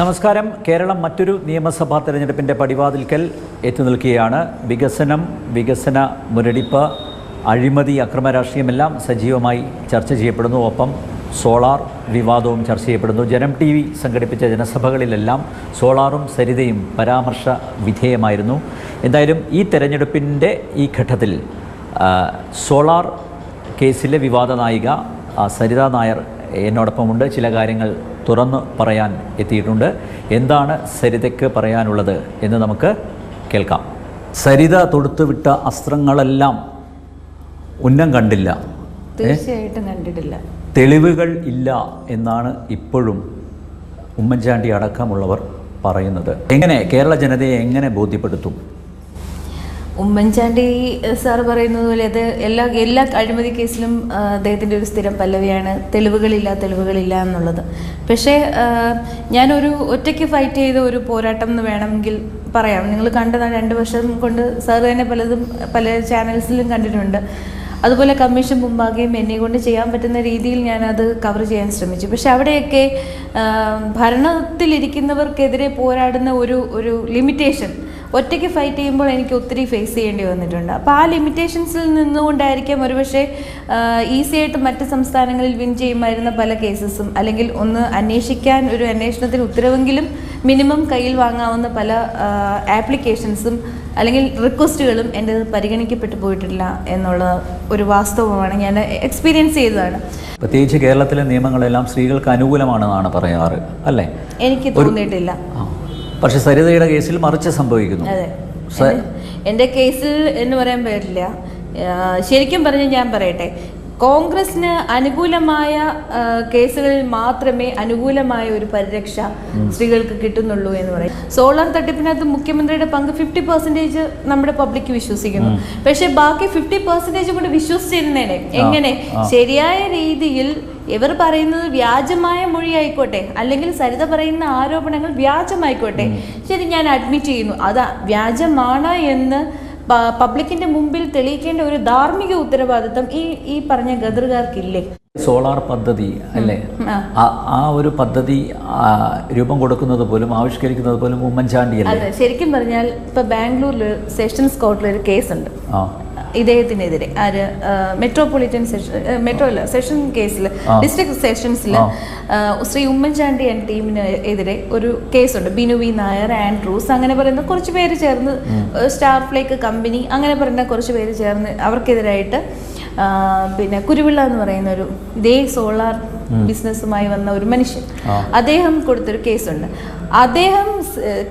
നമസ്കാരം. കേരളം മറ്റൊരു നിയമസഭാ തെരഞ്ഞെടുപ്പിന്റെ പടിവാതിൽക്കൽ എത്തി നിൽക്കുകയാണ്. വികസനം വികസന മുരടിപ്പ് അഴിമതി അക്രമ രാഷ്ട്രീയമെല്ലാം സജീവമായി ചർച്ച ചെയ്യപ്പെടുന്നു. ഒപ്പം സോളാർ വിവാദവും ചർച്ച ചെയ്യപ്പെടുന്നു. ജനം ടി വി സംഘടിപ്പിച്ച ജനസഭകളിലെല്ലാം സോളാറും സരിതയും പരാമർശ വിധേയമായിരുന്നു. എന്തായാലും ഈ തെരഞ്ഞെടുപ്പിന്റെ ഈ ഘട്ടത്തിൽ സോളാർ കേസിലെ വിവാദ നായിക സരിതാ നായർ എന്നോടൊപ്പമുണ്ട്. ചില കാര്യങ്ങൾ തുറന്നു പറയാൻ എത്തിയിട്ടുണ്ട്. എന്താണ് സരിതയ്ക്ക് പറയാനുള്ളത് എന്ന് നമുക്ക് കേൾക്കാം. സരിത തൊടുത്തുവിട്ട അസ്ത്രങ്ങളെല്ലാം ഉന്നം കണ്ടില്ല. തീർച്ചയായിട്ടും കണ്ടിട്ടില്ല. തെളിവുകൾ ഇല്ല എന്നാണ് ഇപ്പോഴും ഉമ്മൻചാണ്ടി അടക്കമുള്ളവർ പറയുന്നത്. എങ്ങനെ കേരള ജനതയെ എങ്ങനെ ബോധ്യപ്പെടുത്തും? ഉമ്മൻചാണ്ടി സാർ പറയുന്നത് പോലെ അത് എല്ലാ എല്ലാ അഴിമതി കേസിലും അദ്ദേഹത്തിന്റെ ഒരു സ്ഥിരം പല്ലവിയാണ്. തെളിവുകളില്ല തെളിവുകളില്ല എന്നുള്ളത്. പക്ഷേ ഞാനൊരു ഒറ്റയ്ക്ക് ഫൈറ്റ് ചെയ്ത ഒരു പോരാട്ടം എന്ന് വേണമെങ്കിൽ പറയാം. നിങ്ങൾ കണ്ടതാണ് രണ്ട് വർഷം കൊണ്ട് സാർ തന്നെ പലതും പല ചാനൽസിലും കണ്ടിട്ടുണ്ട്. അതുപോലെ കമ്മീഷൻ മുമ്പാകെയും എന്നെ കൊണ്ട് ചെയ്യാൻ പറ്റുന്ന രീതിയിൽ ഞാനത് കവർ ചെയ്യാൻ ശ്രമിച്ചു. പക്ഷെ അവിടെയൊക്കെ ഭരണത്തിലിരിക്കുന്നവർക്കെതിരെ പോരാടുന്ന ഒരു ഒരു ലിമിറ്റേഷൻ ഒറ്റയ്ക്ക് ഫൈറ്റ് ചെയ്യുമ്പോൾ എനിക്ക് ഒത്തിരി ഫേസ് ചെയ്യേണ്ടി വന്നിട്ടുണ്ട്. അപ്പോൾ ആ ലിമിറ്റേഷൻസിൽ നിന്നുകൊണ്ടായിരിക്കാം ഒരുപക്ഷെ ഈസി ആയിട്ട് മറ്റ് സംസ്ഥാനങ്ങളിൽ വിൻ ചെയ്യുമായിരുന്ന പല കേസസും അല്ലെങ്കിൽ ഒന്ന് അന്വേഷിക്കാൻ ഒരു അന്വേഷണത്തിന് ഉത്തരവെങ്കിലും മിനിമം കയ്യിൽ വാങ്ങാവുന്ന പല ആപ്ലിക്കേഷൻസും അല്ലെങ്കിൽ റിക്വസ്റ്റുകളും എന്റെ പരിഗണിക്കപ്പെട്ടു പോയിട്ടില്ല എന്നുള്ള ഒരു വാസ്തവമാണ് ഞാൻ എക്സ്പീരിയൻസ് ചെയ്തതാണ്. പ്രത്യേകിച്ച് കേരളത്തിലെ നിയമങ്ങളെല്ലാം സ്ത്രീകൾക്ക് അനുകൂലമാണെന്നാണ് പറയാറ് അല്ലേ? എനിക്ക് തോന്നിയിട്ടില്ല. പക്ഷെ സരിതയുടെ കേസിൽ മറിച്ച് സംഭവിക്കുന്നു. അതെ. എന്റെ- എന്റെ കേസിൽ എന്ന് പറയാൻ പറ്റില്ല ശരിക്കും പറഞ്ഞ് ഞാൻ പറയട്ടെ. കോൺഗ്രസിന് അനുകൂലമായ കേസുകളിൽ മാത്രമേ അനുകൂലമായ ഒരു പരിരക്ഷ സ്ത്രീകൾക്ക് കിട്ടുന്നുള്ളൂ എന്ന് പറയും. സോളാർ തട്ടിപ്പിനകത്ത് മുഖ്യമന്ത്രിയുടെ പങ്ക് ഫിഫ്റ്റി പെർസെന്റേജ് നമ്മുടെ പബ്ലിക് വിശ്വസിക്കുന്നു. പക്ഷെ ബാക്കി ഫിഫ്റ്റി പെർസെന്റേജ് കൂടെ വിശ്വസിച്ചിരുന്നേനെ. എങ്ങനെ? ശരിയായ രീതിയിൽ ഇവർ പറയുന്നത് വ്യാജമായ മൊഴി ആയിക്കോട്ടെ അല്ലെങ്കിൽ സരിത പറയുന്ന ആരോപണങ്ങൾ വ്യാജമായിക്കോട്ടെ. ശരി ഞാൻ അഡ്മിറ്റ് ചെയ്യുന്നു. അതാ വ്യാജമാണ് എന്ന് പബ്ലിക്കിന്റെ മുമ്പിൽ തെളിയിക്കേണ്ട ഒരു ധാർമ്മിക ഉത്തരവാദിത്തം ഈ ഈ പറഞ്ഞ ഗദർകാർക്കില്ലേ സോളാർ പദ്ധതി അല്ലേ? ആ. ഒരു പദ്ധതി രൂപം കൊടുക്കുന്നത് പോലും ആവിഷ്കരിക്കുന്നത് പോലും ഉമ്മൻചാണ്ടി ശരിക്കും പറഞ്ഞാൽ ഇപ്പൊ ബാംഗ്ലൂരിൽ സെഷൻസ് കോർട്ടിൽ ഒരു കേസുണ്ട്. ആ. ഇദ്ദേഹത്തിനെതിരെ. ആര്? മെട്രോപൊളിറ്റൻ സെഷൻ മെട്രോ അല്ല സെഷൻ കേസിൽ. ഡിസ്ട്രിക്ട് സെഷൻസിൽ. ശ്രീ ഉമ്മൻചാണ്ടി ആൻഡ് ടീമിന് എതിരെ ഒരു കേസുണ്ട് ബിനു വി നായർ ആൻഡ്രൂസ് അങ്ങനെ പറയുന്ന കുറച്ച് പേര് ചേർന്ന് സ്റ്റാഫിലേക്ക് കമ്പനി അങ്ങനെ പറയുന്ന കുറച്ച് പേര് ചേർന്ന് അവർക്കെതിരായിട്ട് പിന്നെ കുരുവിള്ള എന്ന് പറയുന്ന ഒരു ദേ സോളാർ ബിസിനസ്സുമായി വന്ന ഒരു മനുഷ്യൻ. അദ്ദേഹം കൊടുത്തൊരു കേസുണ്ട് അദ്ദേഹം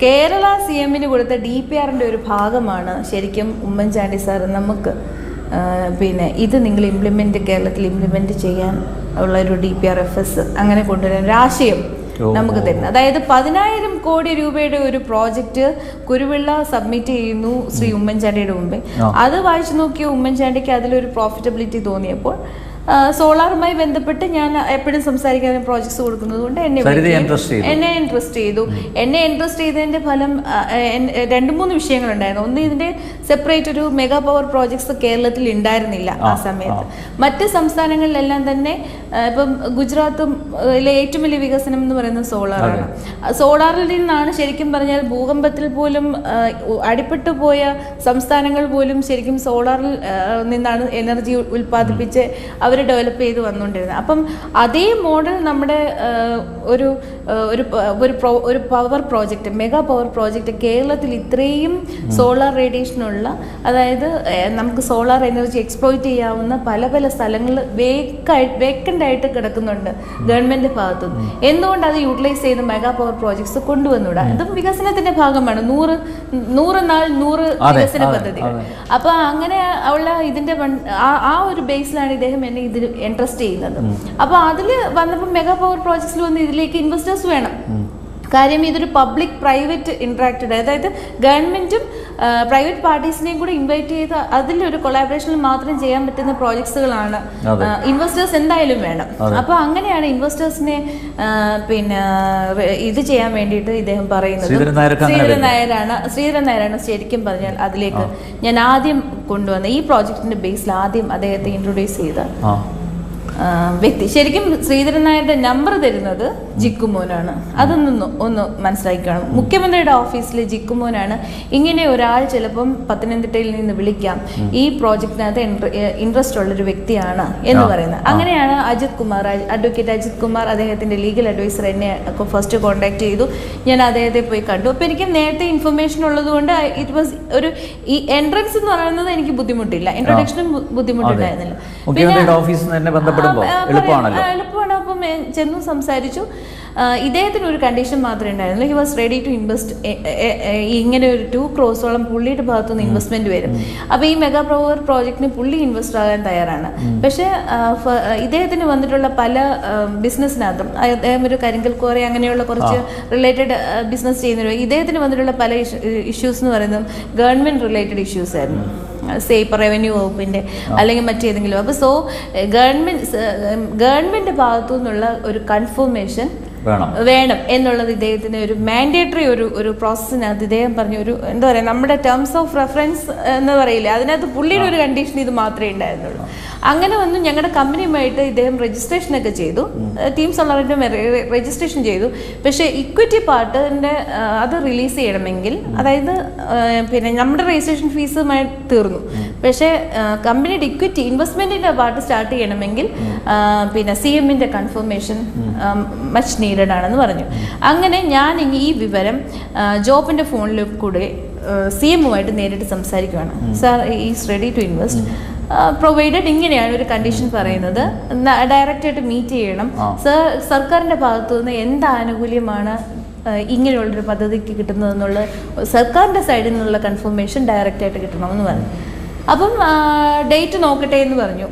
കേരള സി എമ്മിന് കൊടുത്ത ഡി പി ആറിന്റെ ഒരു ഭാഗമാണ് ശരിക്കും ഉമ്മൻചാണ്ടി സാർ നമുക്ക് പിന്നെ ഇത് നിങ്ങൾ ഇംപ്ലിമെന്റ് കേരളത്തിൽ ഇംപ്ലിമെന്റ് ചെയ്യാൻ ഉള്ള ഒരു D P R F S അങ്ങനെ കൊണ്ടുവരാൻ ഒരു ആശയം നമുക്ക് തരുന്നത് അതായത് പതിനായിരം കോടി രൂപയുടെ ഒരു പ്രോജക്റ്റ് കുരുവിള്ള സബ്മിറ്റ് ചെയ്യുന്നു ശ്രീ ഉമ്മൻചാണ്ടിയുടെ മുമ്പേ അത് വായിച്ചു നോക്കിയ ഉമ്മൻചാണ്ടിക്ക് അതിലൊരു പ്രോഫിറ്റബിലിറ്റി തോന്നിയപ്പോൾ സോളാറുമായി ബന്ധപ്പെട്ട് ഞാൻ എപ്പോഴും സംസാരിക്കാൻ പ്രോജക്ട്സ് കൊടുക്കുന്നത് കൊണ്ട് എന്നെ. എന്നെ ഇൻട്രസ്റ്റ് ചെയ്തു. എന്നെ ഇൻട്രസ്റ്റ് ചെയ്തതിന്റെ ഫലം രണ്ടു മൂന്ന് വിഷയങ്ങളുണ്ടായിരുന്നു. ഒന്ന് ഇതിന്റെ സെപ്പറേറ്റ് ഒരു മെഗാ പവർ പ്രോജക്ട്സ് കേരളത്തിൽ ഉണ്ടായിരുന്നില്ല ആ സമയത്ത്. മറ്റ് സംസ്ഥാനങ്ങളിലെല്ലാം തന്നെ ഇപ്പം ഗുജറാത്തും ഏറ്റവും വലിയ വികസനം എന്ന് പറയുന്നത് സോളാറാണ്. സോളാറിൽ നിന്നാണ് ശരിക്കും പറഞ്ഞാൽ ഭൂകമ്പത്തിൽ പോലും അടിപ്പെട്ടു പോയ സംസ്ഥാനങ്ങൾ പോലും ശരിക്കും സോളാറിൽ നിന്നാണ് എനർജി ഉൽപ്പാദിപ്പിച്ച് അവർ ഡെവലപ്പ് ചെയ്ത് വന്നുകൊണ്ടിരുന്നത്. അപ്പം അതേ മോഡൽ നമ്മുടെ ഒരു ഒരു ഒരു ഒരു power project mega power project കേരളത്തിൽ ഇത്രയും സോളാർ റേഡിയേഷനുള്ള അതായത് നമുക്ക് സോളാർ എനർജി എക്സ്പ്ലോയിറ്റ് ചെയ്യാവുന്ന പല പല സ്ഥലങ്ങൾ വേക്കായി വേക്കന്റായിട്ട് കിടക്കുന്നുണ്ട് ഗവൺമെന്റ് ഭാഗത്തുനിന്ന് എന്തുകൊണ്ട് അത് യൂട്ടിലൈസ് ചെയ്ത് മെഗാ പവർ പ്രോജക്ട്സ് കൊണ്ടുവന്നുകൂടാ? ഇതും വികസനത്തിന്റെ ഭാഗമാണ്. നൂറ് നൂറ് നാൾ നൂറ് അതെ, വികസന പദ്ധതി. അപ്പോൾ അപ്പൊ അങ്ങനെ ഉള്ള ഇതിന്റെ ആ- ആ ഒരു ബേസിലാണ് ഇദ്ദേഹം എന്നെ ഇതിൽ ഇൻട്രസ്റ്റ് ചെയ്യുന്നത്. അപ്പോൾ അതിൽ വന്നപ്പോൾ മെഗാ പവർ പ്രോജക്ട്സിൽ വന്ന് ഇതിലേക്ക് ഇൻവെസ്റ്റേഴ്സ് വേണം. കാര്യം ഇതൊരു പബ്ലിക് പ്രൈവറ്റ് ഇൻട്രാക്റ്റഡ് അതായത് ഗവൺമെന്റും പ്രൈവറ്റ് പാർട്ടീസിനെയും കൂടി ഇൻവൈറ്റ് ചെയ്ത് അതിലൊരു കൊളാബറേഷനിൽ മാത്രം ചെയ്യാൻ പറ്റുന്ന പ്രോജക്ട്സുകളാണ് ഇൻവെസ്റ്റേഴ്സ് എന്തായാലും വേണം. അപ്പോൾ അങ്ങനെയാണ് ഇൻവെസ്റ്റേഴ്സിനെ പിന്നെ ഇത് ചെയ്യാൻ വേണ്ടിയിട്ട് ഇദ്ദേഹം പറയുന്നത്. ശ്രീധരൻ നായരാണ്. ശ്രീധരൻ നായരാണ് ശരിക്കും പറഞ്ഞാൽ അതിലേക്ക് ഞാൻ ആദ്യം കൊണ്ടുവന്ന ഈ പ്രോജക്റ്റിന്റെ ബേസിൽ ആദ്യം അദ്ദേഹത്തെ ഇൻട്രൊഡ്യൂസ് ചെയ്ത വ്യക്തി. ശരിക്കും ശ്രീധരൻ നായരുടെ നമ്പർ തരുന്നത് ജിക്കുമോനാണ്. അതൊന്ന് ഒന്ന് മനസ്സിലാക്കണം മുഖ്യമന്ത്രിയുടെ ഓഫീസിൽ ജിക്കുമോനാണ്. ഇങ്ങനെ ഒരാൾ ചിലപ്പം പത്തനംതിട്ടയിൽ നിന്ന് വിളിക്കാം. ഈ പ്രോജക്റ്റിനകത്ത് ഇൻട്രസ്റ്റ് ഉള്ളൊരു വ്യക്തിയാണ് എന്ന് പറയുന്നത്. അങ്ങനെയാണ് അജിത് കുമാർ അഡ്വക്കേറ്റ് അജിത് കുമാർ അദ്ദേഹത്തിന്റെ ലീഗൽ അഡ്വൈസർ എന്നെ ഫസ്റ്റ് കോൺടാക്ട് ചെയ്തു. ഞാൻ അദ്ദേഹത്തെ പോയി കണ്ടു. അപ്പോൾ എനിക്ക് നേരത്തെ ഇൻഫർമേഷൻ ഉള്ളതുകൊണ്ട് ഇറ്റ് വാസ് ഒരു ഈ എൻട്രൻസ് എന്ന് പറയുന്നത് എനിക്ക് ബുദ്ധിമുട്ടില്ല. ഇൻട്രൊഡക്ഷനും ബുദ്ധിമുട്ടുണ്ടായിരുന്നില്ല. ഓഫീസിൽ തന്നെ പറയാം. എളുപ്പമാണല്ലോ എളുപ്പമാണ്. അപ്പം ചെന്നു സംസാരിച്ചു. ഇദ്ദേഹത്തിന് ഒരു കണ്ടീഷൻ മാത്രമേ ഉണ്ടായിരുന്നുള്ളൂ. He was ready to invest ഇങ്ങനെ ഒരു ടു ക്രോസോളം പുള്ളിയുടെ ഭാഗത്തു നിന്ന് ഇൻവെസ്റ്റ്മെന്റ് വരും. അപ്പോൾ ഈ മെഗാ പ്രവർ പ്രോജക്റ്റിന് പുള്ളി ഇൻവെസ്റ്റ് ആകാൻ തയ്യാറാണ്. പക്ഷേ ഇദ്ദേഹത്തിന് വന്നിട്ടുള്ള പല ബിസിനസ്സിനകത്തും അദ്ദേഹം ഒരു കരിങ്കൽ കോറി അങ്ങനെയുള്ള കുറച്ച് റിലേറ്റഡ് ബിസിനസ് ചെയ്യുന്ന ഇദ്ദേഹത്തിന് വന്നിട്ടുള്ള പല ഇഷ്യൂസ് എന്ന് പറയുന്നത് ഗവൺമെന്റ് റിലേറ്റഡ് ഇഷ്യൂസ് ആയിരുന്നു. സേ ഇപ്പോൾ റവന്യൂ വകുപ്പിന്റെ അല്ലെങ്കിൽ മറ്റേതെങ്കിലും. അപ്പോൾ സോ ഗവൺമെന്റ് ഗവൺമെന്റ് ഭാഗത്തു നിന്നുള്ള ഒരു കൺഫർമേഷൻ വേണം. വേണം എന്നുള്ളത് ഇദ്ദേഹത്തിന് ഒരു മാൻഡേറ്ററി ഒരു ഒരു പ്രോസസ്സിനകത്ത് ഇദ്ദേഹം പറഞ്ഞ ഒരു എന്താ പറയുക നമ്മുടെ ടേംസ് ഓഫ് റെഫറൻസ് എന്ന് പറയില്ലേ അതിനകത്ത് പുള്ളിയുടെ ഒരു കണ്ടീഷൻ ഇത് മാത്രമേ ഉണ്ടായിരുന്നുള്ളൂ. അങ്ങനെ വന്നു ഞങ്ങളുടെ കമ്പനിയുമായിട്ട് ഇദ്ദേഹം രജിസ്ട്രേഷൻ ഒക്കെ ചെയ്തു ടീം സോളറിന്റെ രജിസ്ട്രേഷൻ ചെയ്തു. പക്ഷേ ഇക്വിറ്റി പാർട്ടിന്റെ അത് റിലീസ് ചെയ്യണമെങ്കിൽ അതായത് പിന്നെ നമ്മുടെ രജിസ്ട്രേഷൻ ഫീസുമായി തീർന്നു. പക്ഷേ കമ്പനിയുടെ ഇക്വിറ്റി ഇൻവെസ്റ്റ്മെന്റിന്റെ പാർട്ട് സ്റ്റാർട്ട് ചെയ്യണമെങ്കിൽ പിന്നെ സി എമ്മിന്റെ കൺഫർമേഷൻ മച്ച് നീഡഡ് ആണെന്ന് പറഞ്ഞു. അങ്ങനെ ഞാൻ ഈ വിവരം ജോബിന്റെ ഫോണിൽ കൂടെ സി എമ്മുമായിട്ട് നേരിട്ട് സംസാരിക്കുകയാണ് sir is ready to invest provided ഇങ്ങനെയാണ് ഒരു കണ്ടീഷൻ പറയുന്നത്. ഡയറക്റ്റായിട്ട് മീറ്റ് ചെയ്യണം. സർ സർക്കാരിന്റെ ഭാഗത്തു നിന്ന് എന്ത് ആനുകൂല്യമാണ് ഇങ്ങനെയുള്ളൊരു പദ്ധതിക്ക് കിട്ടുന്നതെന്നുള്ള സർക്കാരിന്റെ സൈഡിൽ നിന്നുള്ള കൺഫർമേഷൻ ഡയറക്റ്റായിട്ട് കിട്ടണമെന്ന് പറഞ്ഞു. അപ്പം ഡേറ്റ് നോക്കട്ടെ എന്ന് പറഞ്ഞു.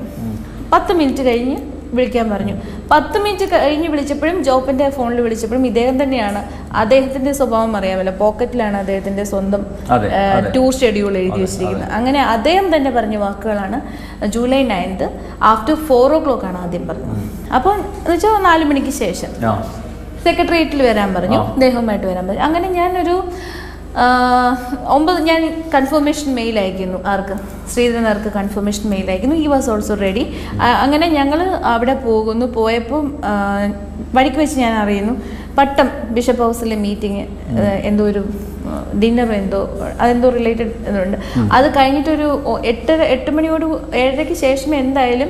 പത്ത് മിനിറ്റ് കഴിഞ്ഞ് വിളിക്കാൻ പറഞ്ഞു. പത്ത് മിനിറ്റ് കഴിഞ്ഞ് വിളിച്ചപ്പോഴും ജോപ്പന്റെ ഫോണിൽ വിളിച്ചപ്പോഴും ഇദ്ദേഹം തന്നെയാണ് അദ്ദേഹത്തിന്റെ സ്വഭാവം അറിയാമല്ലോ. പോക്കറ്റിലാണ് അദ്ദേഹത്തിന്റെ സ്വന്തം. ടൂർ ഷെഡ്യൂൾ എഴുതി വെച്ചിരിക്കുന്നത്. അങ്ങനെ അദ്ദേഹം തന്നെ പറഞ്ഞ വാക്കുകളാണ് July ninth after four o'clock ആണ് ആദ്യം പറഞ്ഞത്. അപ്പോൾ എന്ന് വെച്ചാൽ നാല് മണിക്ക് ശേഷം. സെക്രട്ടേറിയറ്റിൽ വരാൻ പറഞ്ഞു. അദ്ദേഹവുമായിട്ട് വരാൻ പറഞ്ഞു. അങ്ങനെ ഞാനൊരു ഒമ്പത് ഞാൻ കൺഫർമേഷൻ മെയിൽ അയക്കുന്നു ആർക്ക്? ശ്രീധരൻ ആർക്ക് കൺഫർമേഷൻ മെയിൽ അയക്കുന്നു. ഈ വാസ് ഓൾസോ റെഡി അങ്ങനെ ഞങ്ങൾ അവിടെ പോകുന്നു. പോയപ്പോൾ വഴിക്ക് വെച്ച് ഞാൻ അറിയുന്നു. പട്ടം ബിഷപ്പ് ഹൗസിലെ മീറ്റിംഗ് എന്തോ ഒരു ഡിന്നർ എന്തോ അതെന്തോ റിലേറ്റഡ് എന്നുണ്ട് അത് കഴിഞ്ഞിട്ടൊരു എട്ടര എട്ട് മണിയോട് ഏഴരയ്ക്ക് ശേഷം എന്തായാലും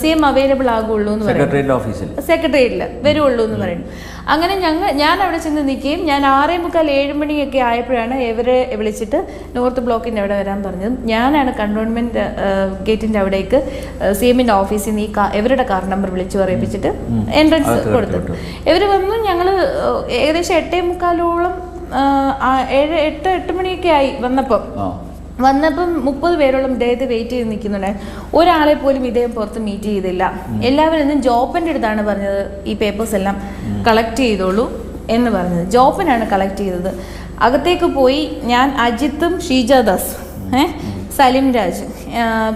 സി എം അവൈലബിൾ ആകുള്ളൂ എന്ന് പറയുന്നു. സെക്രട്ടേറിയറ്റിൽ വരുള്ളൂ എന്ന് പറയുന്നു. അങ്ങനെ ഞങ്ങൾ ഞാൻ അവിടെ ചെന്ന് നിൽക്കുകയും ഞാൻ ആറേ മുക്കാൽ ഏഴ് മണിയൊക്കെ ആയപ്പോഴാണ് ഇവരെ വിളിച്ചിട്ട് നോർത്ത് ബ്ലോക്കിന്റെ അവിടെ വരാൻ പറഞ്ഞത്. ഞാനാണ് കണ്ടോൺമെന്റ് ഗേറ്റിന്റെ അവിടേക്ക് സി എമ്മിന്റെ ഓഫീസിൽ നിന്ന് ഈ കാ ഇവരുടെ കാർ നമ്പർ വിളിച്ചു പറയിപ്പിച്ചിട്ട് എൻട്രൻസ് കൊടുത്തു. ഇവർ വന്നു ഞങ്ങൾ ഏകദേശം എട്ടേ മുക്കാലോളം ഏഴ് എട്ട് എട്ട് മണിയൊക്കെ ആയി വന്നപ്പം. ആ. വന്നപ്പം മുപ്പത് പേരോളം ഇദ്ദേഹത്തെ വെയിറ്റ് ചെയ്ത് നിൽക്കുന്നുണ്ടായിരുന്നു ഒരാളെ പോലും ഇദ്ദേഹം പുറത്ത് മീറ്റ് ചെയ്തില്ല. എല്ലാവരും ഇന്നും ജോപ്പന്റെ അടുത്താണ് പറഞ്ഞത് ഈ പേപ്പേഴ്സ് എല്ലാം കളക്ട് ചെയ്തോളൂ എന്ന് പറഞ്ഞത്. ജോപ്പനാണ് കളക്ട് ചെയ്തത്. അകത്തേക്ക് പോയി ഞാൻ അജിത്തും ഷീജാദാസ് ഏഹ് സലിം രാജ്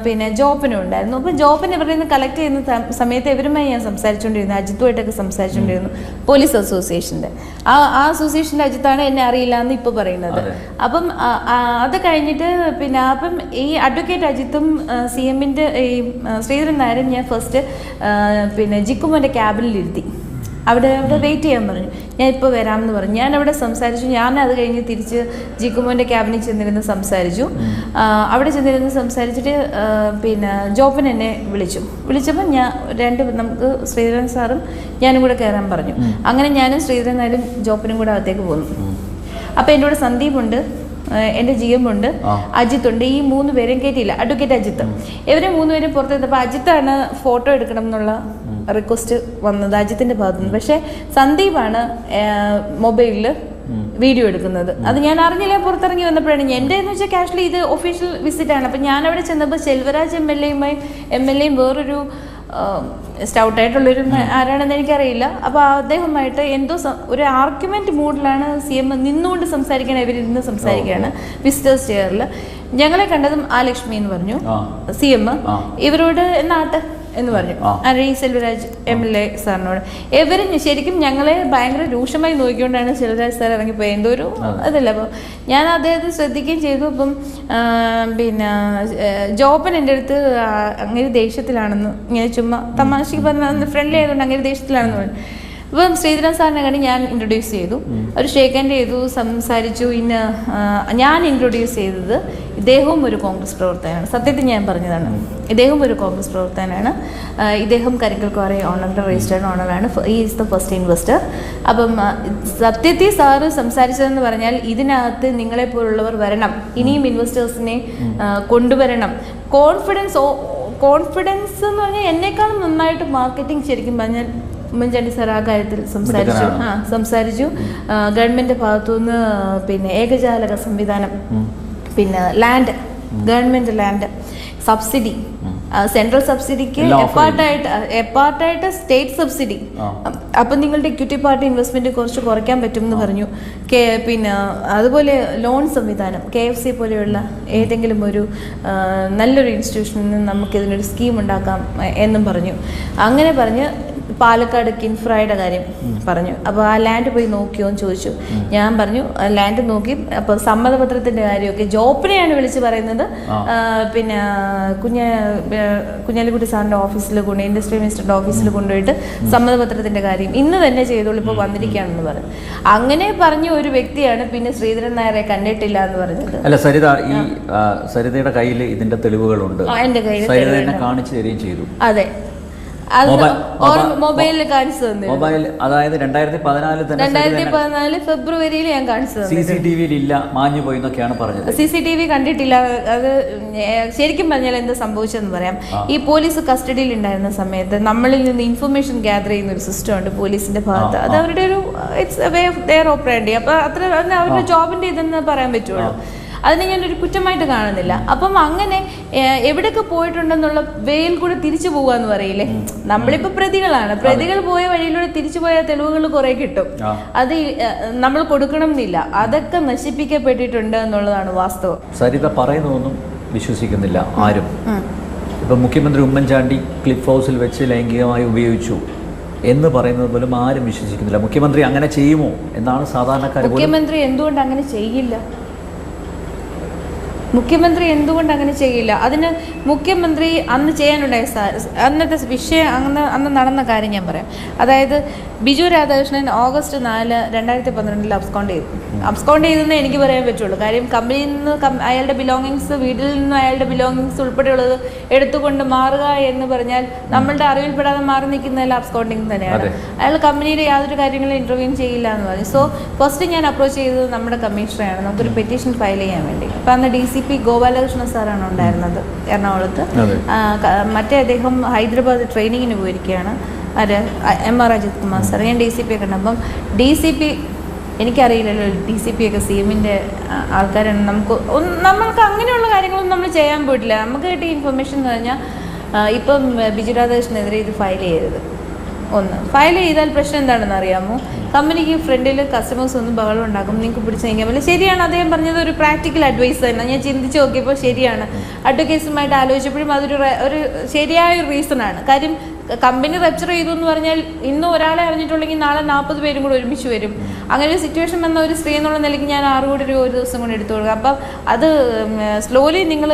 പിന്നെ ജോപ്പനും ഉണ്ടായിരുന്നു. അപ്പോൾ ജോപ്പൻ ഇവരുടെ നിന്ന് കളക്ട് ചെയ്യുന്ന സമയത്ത് ഇവരുമായി ഞാൻ സംസാരിച്ചുകൊണ്ടിരുന്നു. അജിത്തുമായിട്ടൊക്കെ സംസാരിച്ചുകൊണ്ടിരുന്നു. പോലീസ് അസോസിയേഷന്റെ ആ ആ അസോസിയേഷന്റെ അജിത്താണ് എന്നെ അറിയില്ല എന്ന് ഇപ്പോൾ പറയുന്നത് അപ്പം അത് കഴിഞ്ഞിട്ട് പിന്നെ അപ്പം ഈ അഡ്വക്കേറ്റ് അജിത്തും സി എമ്മിന്റെ ഈ ശ്രീധരൻ നായരും ഞാൻ ഫസ്റ്റ് പിന്നെ ജിക്കുമോന്റെ ക്യാബിനിലിരുത്തി അവിടെ അവിടെ വെയിറ്റ് ചെയ്യാൻ പറഞ്ഞു. ഞാൻ ഇപ്പോൾ വരാമെന്ന് പറഞ്ഞു. ഞാൻ അവിടെ സംസാരിച്ചു. ഞാൻ അത് കഴിഞ്ഞ് തിരിച്ച് ജിക്കുമോന്റെ ക്യാബിനിൽ ചെന്നിരുന്ന് സംസാരിച്ചു. അവിടെ ചെന്നിരുന്ന് സംസാരിച്ചിട്ട് പിന്നെ ജോപ്പൻ എന്നെ വിളിച്ചു. വിളിച്ചപ്പോൾ ഞാൻ രണ്ട് നമുക്ക് ശ്രീധരൻ സാറും ഞാനും കൂടെ കയറാൻ പറഞ്ഞു. അങ്ങനെ ഞാനും ശ്രീധരൻ നായരും ജോപ്പനും കൂടെ അകത്തേക്ക് പോന്നു. അപ്പോൾ എന്റെ കൂടെ സന്ദീപ് ഉണ്ട് എന്റെ ജി എം ഉണ്ട്. അജിത്ത് ഉണ്ട് ഈ മൂന്ന് പേരെയും കയറ്റിയില്ല അഡ്വക്കേറ്റ് അജിത്ത്. ഇവരെ മൂന്ന് പേരും പുറത്തെത്തപ്പോൾ അജിത്താണ് ഫോട്ടോ എടുക്കണം എന്നുള്ള റിക്വസ്റ്റ് വന്നത് അജിത്തിന്റെ ഭാഗത്തു നിന്ന്. പക്ഷേ സന്ദീപാണ് മൊബൈലിൽ വീഡിയോ എടുക്കുന്നത്. അത് ഞാൻ അറിഞ്ഞില്ല പുറത്തിറങ്ങി വന്നപ്പോഴാണ്. എന്റെ എന്ന് വെച്ചാൽ കാഷ്വലി ഇത് ഒഫീഷ്യൽ വിസിറ്റ് ആണ്. അപ്പം ഞാൻ അവിടെ ചെന്നപ്പോൾ സെൽവരാജ് എം എൽ എയുമായി എം എൽ എയും വേറൊരു സ്റ്റൗട്ടായിട്ടുള്ളൊരു ആരാണെന്ന് എനിക്കറിയില്ല. അപ്പോൾ അദ്ദേഹമായിട്ട് എന്തോ ഒരു ആർഗ്യുമെന്റ് മൂഡിലാണ് സി എം നിന്നുകൊണ്ട് സംസാരിക്കാൻ ഇവരിന്ന് സംസാരിക്കുകയാണ് വിസിറ്റേഴ്സ് ചെയറിൽ ഞങ്ങളെ കണ്ടതും ആ ലക്ഷ്മി എന്ന് പറഞ്ഞു. C M. ഇവരോട് എന്നാട്ട്? എന്ന് പറഞ്ഞു. ആ. സെൽവരാജ് എം എൽ എ സാറിനോട് ഇവരും ശരിക്കും ഞങ്ങളെ ഭയങ്കര രൂക്ഷമായി നോക്കിക്കൊണ്ടാണ് സെൽവരാജ് സാർ ഇറങ്ങിപ്പോയത് എന്തോ ഒരു അതല്ല അപ്പോൾ ഞാൻ അദ്ദേഹത്തെ ശ്രദ്ധിക്കുകയും ചെയ്തു. അപ്പം പിന്നെ ജോബൻ ജോപ്പൻ എന്റെ അടുത്ത് അങ്ങനെ ദേഷ്യത്തിലാണെന്ന് ഇങ്ങനെ ചുമ്മാ തമാശക്ക് പറഞ്ഞ ഫ്രണ്ട്ലി ആയതുകൊണ്ട് അങ്ങനെ ദേഷ്യത്തിലാണെന്ന് പറഞ്ഞു. അപ്പം ശ്രീധരൻ സാറിനെ കണ്ട് ഞാൻ ഇൻട്രൊഡ്യൂസ് ചെയ്തു. അവർ ഷേക്ക് ഹാൻഡ് ചെയ്തു സംസാരിച്ചു. ഇന്ന് ഞാൻ ഇൻട്രൊഡ്യൂസ് ചെയ്തത് ഇദ്ദേഹവും ഒരു കോൺഗ്രസ് പ്രവർത്തകനാണ്. സത്യത്തിൽ ഞാൻ പറഞ്ഞതാണ്. ഇദ്ദേഹം ഒരു കോൺഗ്രസ് പ്രവർത്തകനാണ്. ഇദ്ദേഹം കരിക്കൽ ക്വാറി ഓണറിന്റെ രജിസ്റ്റേർഡ് ഓണറാണ് ഈ ഈസ് ദ ഫസ്റ്റ് ഇൻവെസ്റ്റർ അപ്പം സത്യത്തിൽ സാറ് സംസാരിച്ചതെന്ന് പറഞ്ഞാൽ ഇതിനകത്ത് നിങ്ങളെപ്പോലുള്ളവർ വരണം. ഇനിയും ഇൻവെസ്റ്റേഴ്സിനെ കൊണ്ടുവരണം. കോൺഫിഡൻസ് കോൺഫിഡൻസ് എന്ന് പറഞ്ഞാൽ എന്നെക്കാളും നന്നായിട്ട് മാർക്കറ്റിംഗ് ശരിക്കും പറഞ്ഞാൽ ഉമ്മൻചാണ്ടി സാർ ആ കാര്യത്തിൽ സംസാരിച്ചു. ആ സംസാരിച്ചു. ആ, ഗവൺമെന്റ് ഭാഗത്തുനിന്ന് പിന്നെ ഏകജാലക സംവിധാനം പിന്നെ land government land subsidy. Central സബ്സിഡിക്ക് എപ്പാർട്ടായിട്ട് എപ്പാർട്ടായിട്ട് സ്റ്റേറ്റ് സബ്സിഡി. അപ്പൊ നിങ്ങളുടെ ഇക്വിറ്റി പാർട്ടി ഇൻവെസ്റ്റ്മെന്റ് കുറച്ച് കുറയ്ക്കാൻ പറ്റും എന്ന് പറഞ്ഞു. പിന്നെ അതുപോലെ ലോൺ സംവിധാനം കെ എഫ് സി പോലെയുള്ള ഏതെങ്കിലും ഒരു നല്ലൊരു ഇൻസ്റ്റിറ്റ്യൂഷനിൽ നിന്ന് നമുക്ക് ഇതിനൊരു സ്കീം ഉണ്ടാക്കാം എന്നും പറഞ്ഞു. അങ്ങനെ പറഞ്ഞ് പാലക്കാട് കിൻഫ്രയുടെ കാര്യം പറഞ്ഞു. അപ്പോൾ ആ ലാൻഡ് പോയി നോക്കിയോ എന്ന് ചോദിച്ചു. ഞാൻ പറഞ്ഞു ലാൻഡ് നോക്കി. അപ്പോൾ സമ്മതപത്രത്തിന്റെ കാര്യമൊക്കെ ജോപ്പിനെയാണ് വിളിച്ച് പറയുന്നത്. പിന്നെ കുഞ്ഞ കുഞ്ഞാലിക്കുട്ടി സാറിന്റെ ഓഫീസിൽ കൊണ്ട് ഇൻഡസ്ട്രി മിനിസ്റ്ററിന്റെ ഓഫീസിൽ കൊണ്ടുപോയിട്ട് സമ്മതപത്രത്തിന്റെ കാര്യം ഇന്ന് തന്നെ ചെയ്തോളൂ ഇപ്പോൾ വന്നിരിക്കുകയാണെന്ന് പറഞ്ഞു. അങ്ങനെ പറഞ്ഞ ഒരു വ്യക്തിയാണ് പിന്നെ ശ്രീധരൻ നായരെ കണ്ടിട്ടില്ല എന്ന് പറഞ്ഞത്. അല്ല സരിത ഈ സരിതയുടെ കയ്യിൽ ഇതിന്റെ തെളിവുകളുണ്ട്. സരിത കാണിച്ചു തരികയും ചെയ്തു. അതെ. മൊബൈലിൽ കാണിച്ചു തന്നു മൊബൈൽ അതായത് രണ്ടായിരത്തി പതിനാലിൽ തന്നെ രണ്ടായിരത്തി പതിനാല് ഫെബ്രുവരിയിൽ ഞാൻ കാണിച്ചു സി സി ടി വിയിൽ ഇല്ല മാഞ്ഞു പോയി എന്നൊക്കെയാണ് പറഞ്ഞത്. സി സി ടി വി കണ്ടിട്ടില്ല. അത് ശരിക്കും പറഞ്ഞാൽ എന്താ സംഭവിച്ചതെന്ന് പറയാം. ഈ പോലീസ് കസ്റ്റഡിയിൽ ഉണ്ടായിരുന്ന സമയത്ത് നമ്മളിൽ നിന്ന് ഇൻഫർമേഷൻ ഗ്യാദർ ചെയ്യുന്ന ഒരു സിസ്റ്റം ഉണ്ട് പോലീസിന്റെ ഭാഗത്ത്. അത് അവരുടെ ഒരു it's way of their operandi അപ്പൊ അത്ര അത് അവരുടെ ജോബിന്റെ ഇതെന്ന് പറയാൻ പറ്റുള്ളൂ. അതിനെ ഞാനൊരു കുറ്റമായിട്ട് കാണുന്നില്ല. അപ്പം അങ്ങനെ എവിടെയൊക്കെ പോയിട്ടുണ്ടെന്നുള്ള വേയിൽ കൂടെ തിരിച്ചു പോവാന്ന് പറയില്ലേ? നമ്മളിപ്പോ പ്രതികളാണ്. പ്രതികൾ പോയ വഴിയിലൂടെ തിരിച്ചു പോയ തെളിവുകൾ കുറെ കിട്ടും. അത് നമ്മൾ കൊടുക്കണം എന്നില്ല അതൊക്കെ നശിപ്പിക്കപ്പെട്ടിട്ടുണ്ട് എന്നുള്ളതാണ് വാസ്തവം. സരിത പറയുന്നതൊന്നും വിശ്വസിക്കുന്നില്ല ആരും. ഇപ്പം മുഖ്യമന്ത്രി ഉമ്മൻചാണ്ടി ക്ലിഫ് ഹൗസിൽ വെച്ച് ലൈംഗികമായി ഉപയോഗിച്ചു എന്ന് പറയുന്നത് പോലും ആരും വിശ്വസിക്കുന്നില്ല. മുഖ്യമന്ത്രി അങ്ങനെ ചെയ്യുമോ? എന്നാണ് സാധാരണക്കാർ മുഖ്യമന്ത്രി എന്തുകൊണ്ട് അങ്ങനെ ചെയ്യില്ല? മുഖ്യമന്ത്രി എന്തുകൊണ്ട് അങ്ങനെ ചെയ്യില്ല? അതിന് മുഖ്യമന്ത്രി അന്ന് ചെയ്യാനുണ്ടായ സാ- അന്നത്തെ വിഷയം അന്ന് അന്ന് നടന്ന കാര്യം ഞാൻ പറയാം. അതായത് ബിജു രാധാകൃഷ്ണൻ ഓഗസ്റ്റ് നാല് രണ്ടായിരത്തി പന്ത്രണ്ടിൽ അബ്സ്കോണ്ട് ചെയ്തു അബ്സ്കോണ്ട് ചെയ്തെന്ന് എനിക്ക് പറയാൻ പറ്റുള്ളൂ. കാര്യം കമ്പനിയിൽ നിന്ന് അയാളുടെ ബിലോങ്ങിങ്സ് വീട്ടിൽ നിന്ന് അയാളുടെ ബിലോങ്ങിങ്സ് ഉൾപ്പെടെയുള്ളത് എടുത്തുകൊണ്ട് മാറുക എന്ന് പറഞ്ഞാൽ നമ്മളുടെ അറിവിൽപ്പെടാതെ മാറി നിൽക്കുന്നതിൽ അബ്സ്കോണ്ടിങ് തന്നെയാണ്. അയാൾ കമ്പനിയുടെ യാതൊരു കാര്യങ്ങളും ഇന്റർവ്യൂ ചെയ്യില്ല എന്ന് പറഞ്ഞു. സോ ഫസ്റ്റ് ഞാൻ അപ്രോച്ച് ചെയ്തത് നമ്മുടെ കമ്മീഷണറാണ് നമുക്കൊരു പെറ്റീഷൻ ഫയൽ ചെയ്യാൻ വേണ്ടി. അപ്പം അന്ന് ഡി സി പി ഗോപാലകൃഷ്ണ സാറാണ് ഉണ്ടായിരുന്നത് എറണാകുളത്ത്. മറ്റേ അദ്ദേഹം ഹൈദരാബാദ് ട്രെയിനിങ്ങിന് പോയിരിക്കുകയാണ്. ആര്? M R Ajith Kumar sir. ഞാൻ ഡി സി പി ഒക്കെ ഉണ്ട്. അപ്പം ഡി സി പി എനിക്കറിയില്ലല്ലോ ഡി സി പി ഒക്കെ സി എമ്മിന്റെ ആൾക്കാരാണ്. നമുക്ക് നമ്മൾക്ക് അങ്ങനെയുള്ള കാര്യങ്ങളൊന്നും നമ്മൾ ചെയ്യാൻ പോയിട്ടില്ല. നമുക്ക് കിട്ടിയ ഇൻഫർമേഷൻ എന്ന് പറഞ്ഞാൽ ഇപ്പം ബിജു രാധാകൃഷ്ണനെതിരെ ഇത് ഫയൽ ചെയ്യരുത്. ഒന്ന്. ഫയൽ ചെയ്താൽ പ്രശ്നം എന്താണെന്ന് അറിയാമോ? കമ്പനിക്ക് ഫ്രണ്ടിൽ കസ്റ്റമേഴ്സ് ഒന്നും ബഹളം ഉണ്ടാക്കും. നിങ്ങൾക്ക് പിടിച്ച് ശരിയാണ്. അദ്ദേഹം പറഞ്ഞത് ഒരു പ്രാക്ടിക്കൽ അഡ്വൈസ് തന്നെ. ഞാൻ ചിന്തിച്ച് നോക്കിയപ്പോൾ ശരിയാണ്. അഡ്വക്കേസുമായിട്ട് ആലോചിച്ചപ്പോഴും അതൊരു ഒരു ശരിയായ ആണ്. കാര്യം കമ്പനി റെപ്ചർ ചെയ്തു എന്ന് പറഞ്ഞാൽ ഇന്ന് ഒരാളെ അറിഞ്ഞിട്ടുണ്ടെങ്കിൽ നാളെ നാൽപ്പത് പേരും കൂടെ ഒരുമിച്ച് വരും. അങ്ങനെ ഒരു സിറ്റുവേഷൻ വന്ന ഒരു സ്ത്രീ എന്നുള്ള നിലയ്ക്ക് ഞാൻ ആറ് കോടി രൂപ ഒരു ദിവസം കൊണ്ട് എടുത്തു കൊടുക്കുക അപ്പം അത് സ്ലോലി നിങ്ങൾ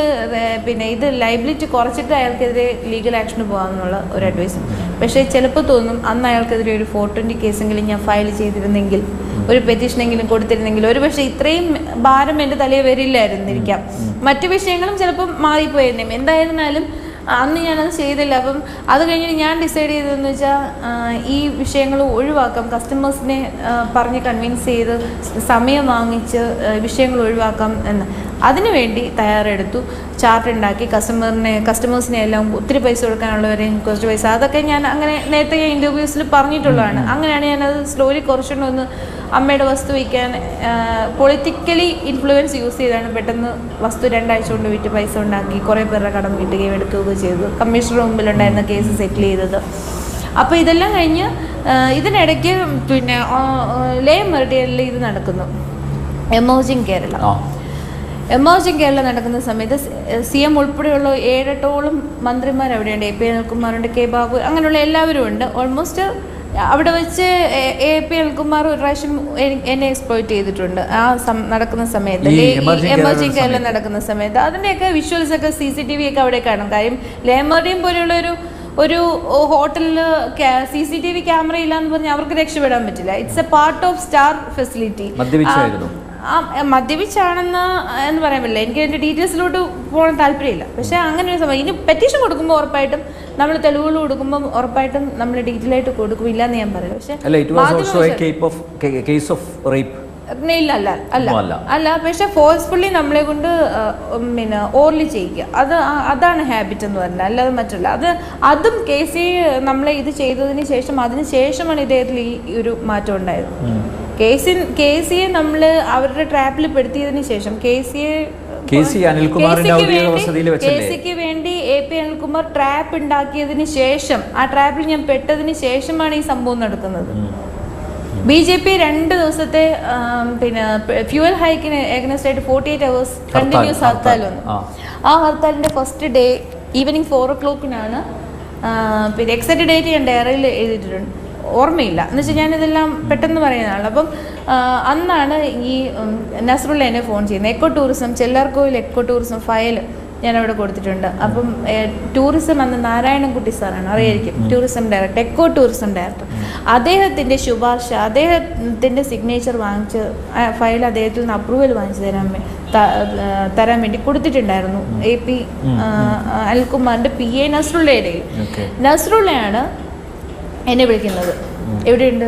പിന്നെ ഇത് ലൈബിലിറ്റി കുറച്ചിട്ട് അയാൾക്കെതിരെ ലീഗൽ ആക്ഷന് പോകാമെന്നുള്ള ഒരു അഡ്വൈസ് പക്ഷേ ചിലപ്പോൾ തോന്നും അന്ന് അയാൾക്കെതിരെ ഒരു ഫോർ ട്വന്റി കേസെങ്കിലും ഞാൻ ഫയൽ ചെയ്തിരുന്നെങ്കിൽ ഒരു പെറ്റീഷനെങ്കിലും കൊടുത്തിരുന്നെങ്കിൽ. ഒരു പക്ഷേ ഇത്രയും ഭാരം എന്റെ തലയിൽ വരില്ലായിരുന്നിരിക്കാം. മറ്റു വിഷയങ്ങളും ചിലപ്പം മാറിപ്പോയിരുന്നേ എന്തായിരുന്നാലും അന്ന് ഞാനത് ചെയ്തില്ല. അപ്പം അത് കഴിഞ്ഞിട്ട് ഞാൻ ഡിസൈഡ് ചെയ്തതെന്ന് വെച്ചാൽ ഈ വിഷയങ്ങൾ ഒഴിവാക്കാം. കസ്റ്റമേഴ്സിനെ പറഞ്ഞ് കൺവിൻസ് ചെയ്ത് സമയം വാങ്ങിച്ച് വിഷയങ്ങൾ ഒഴിവാക്കാം എന്ന്. അതിനുവേണ്ടി തയ്യാറെടുത്തു. ചാർട്ട് ഉണ്ടാക്കി. കസ്റ്റമറിനെ കസ്റ്റമേഴ്സിനെ എല്ലാം ഒത്തിരി പൈസ കൊടുക്കാനുള്ളവരെയും കുറച്ച് പൈസ. അതൊക്കെ ഞാൻ അങ്ങനെ നേരത്തെ ഞാൻ ഇന്റർവ്യൂസിൽ പറഞ്ഞിട്ടുള്ളതാണ്. അങ്ങനെയാണ് ഞാനത് സ്ലോലി കുറച്ചുകൊണ്ട് ഒന്ന് അമ്മയുടെ വസ്തു വയ്ക്കാൻ പൊളിറ്റിക്കലി ഇൻഫ്ലുവൻസ് യൂസ് ചെയ്താണ് പെട്ടെന്ന് വസ്തു രണ്ടാഴ്ച കൊണ്ട് വിറ്റ് പൈസ ഉണ്ടാക്കി കുറേ പേരുടെ കടം വീട്ടുകയും എടുക്കുകയൊക്കെ ചെയ്തു. കമ്മീഷണർ മുമ്പിലുണ്ടായിരുന്ന കേസ് സെറ്റിൽ ചെയ്തത്. അപ്പോൾ ഇതെല്ലാം കഴിഞ്ഞ് ഇതിനിടയ്ക്ക് പിന്നെ ലേ മെറിഡിയനിൽ ഇത് നടക്കുന്നു. എമോജിങ് കേരള എമർജിംഗ് കേരള നടക്കുന്ന സമയത്ത് സി എം ഉൾപ്പെടെയുള്ള ഏഴെട്ടോളം മന്ത്രിമാർ അവിടെയുണ്ട്. എ പി അനിൽകുമാറുണ്ട് കെ ബാബു അങ്ങനെയുള്ള എല്ലാവരും ഉണ്ട്. ഓൾമോസ്റ്റ് അവിടെ വെച്ച് എ- പി അനിൽകുമാർ ഒരു പ്രാവശ്യം എനി- എന്നെ എക്സ്പ്ലോയിറ്റ് ചെയ്തിട്ടുണ്ട്. ആ നടക്കുന്ന സമയത്ത്. എമർജിംഗ് കേരള നടക്കുന്ന സമയത്ത്. അതിന്റെയൊക്കെ വിഷ്വൽസ് ഒക്കെ സി സി ടി വി ഒക്കെ അവിടെ കാണും. കാര്യം ലേമറിയും പോലെയുള്ള ഒരു ഒരു ഹോട്ടലിൽ C C T V camera ഇല്ലാന്ന് പറഞ്ഞാൽ അവർക്ക് രക്ഷപ്പെടാൻ പറ്റില്ല. It's a part of star facility മദ്യപിച്ചാണെന്ന് എന്ന് പറയാൻ പറ്റില്ല. എനിക്ക് അതിന്റെ ഡീറ്റെയിൽസിലോട്ട് പോകാൻ താല്പര്യമില്ല. പക്ഷേ അങ്ങനെ ഒരു സമയം ഇനി പെറ്റീഷൻ കൊടുക്കുമ്പോൾ ഉറപ്പായിട്ടും നമ്മൾ തെളിവുകൾ കൊടുക്കുമ്പോൾ ഉറപ്പായിട്ടും നമ്മൾ ഡീറ്റെയിൽ ആയിട്ട് കൊടുക്കില്ല എന്ന് ഞാൻ പറയും. പക്ഷേ ഇല്ല അല്ല അല്ല. അല്ല. അല്ല പക്ഷെ ഫോഴ്സ്ഫുള്ളി നമ്മളെ കൊണ്ട് പിന്നെ ഓർലി ചെയ്യിക്കുക. അത് അതാണ് ഹാബിറ്റ് എന്ന് പറഞ്ഞാൽ. അല്ലാതെ മറ്റല്ല. അത് അതും കേസ് നമ്മളെ ഇത് ചെയ്തതിന് ശേഷം അതിന് ശേഷമാണ് ഇദ്ദേഹത്തിൽ ഈ ഒരു മാറ്റം ഉണ്ടായത്. കെ സി കെ സിയെ നമ്മൾ അവരുടെ ട്രാപ്പിൽ പെടുത്തിയതിന് ശേഷം കെ സിയെ കെ സി അനിൽകുമാറിന്റെ ഔദ്യോഗിക വസതിയിൽ കെ സിക്ക് വേണ്ടി എ പി അനിൽകുമാർ ട്രാപ്പ് ഉണ്ടാക്കിയതിന് ശേഷം ആ ട്രാപ്പിൽ ഞാൻ പെട്ടതിന് ശേഷമാണ് ഈ സംഭവം നടക്കുന്നത്. ബി ജെ പി രണ്ട് ദിവസത്തെ പിന്നെ ഫ്യൂവൽ ഹൈക്കിന് ഏകദേശം ആയിട്ട് forty eight hours continuous hartal. വന്നു ആ. ഹർത്താലിന്റെ ഫസ്റ്റ് ഡേ ഈവനിങ് ഫോർ ഒ ക്ലോക്കിനാണ് പിന്നെ എക്സാക്ട് ഡേറ്റ് ഞാൻ ഡയറിയിൽ എഴുതിയിട്ടുണ്ട്. ഓർമ്മയില്ല. എന്ന് വെച്ചാൽ ഞാനിതെല്ലാം പെട്ടെന്ന് പറയുന്നതാണ്. അപ്പം അന്നാണ് ഈ നസറുള്ള എന്നെ ഫോൺ ചെയ്യുന്നത്. Eco tourism Chellarkovil eco tourism file ഞാൻ അവിടെ കൊടുത്തിട്ടുണ്ട്. അപ്പം ടൂറിസം അന്ന് നാരായണൻകുട്ടി സാറാണ്. അറിയായിരിക്കും. Tourism director eco tourism director. അദ്ദേഹത്തിന്റെ ശുപാർശ അദ്ദേഹത്തിന്റെ സിഗ്നേച്ചർ വാങ്ങിച്ച് ഫയൽ അദ്ദേഹത്തിൽ നിന്ന് അപ്രൂവൽ വാങ്ങിച്ച് തരാൻ തരാൻ വേണ്ടി കൊടുത്തിട്ടുണ്ടായിരുന്നു. എ പി അൽകുമാറിന്റെ പി എ നസ്രുള്ളയുടെ നസ്രുള്ളയാണ് എന്നെ വിളിക്കുന്നത്. എവിടെയുണ്ട്?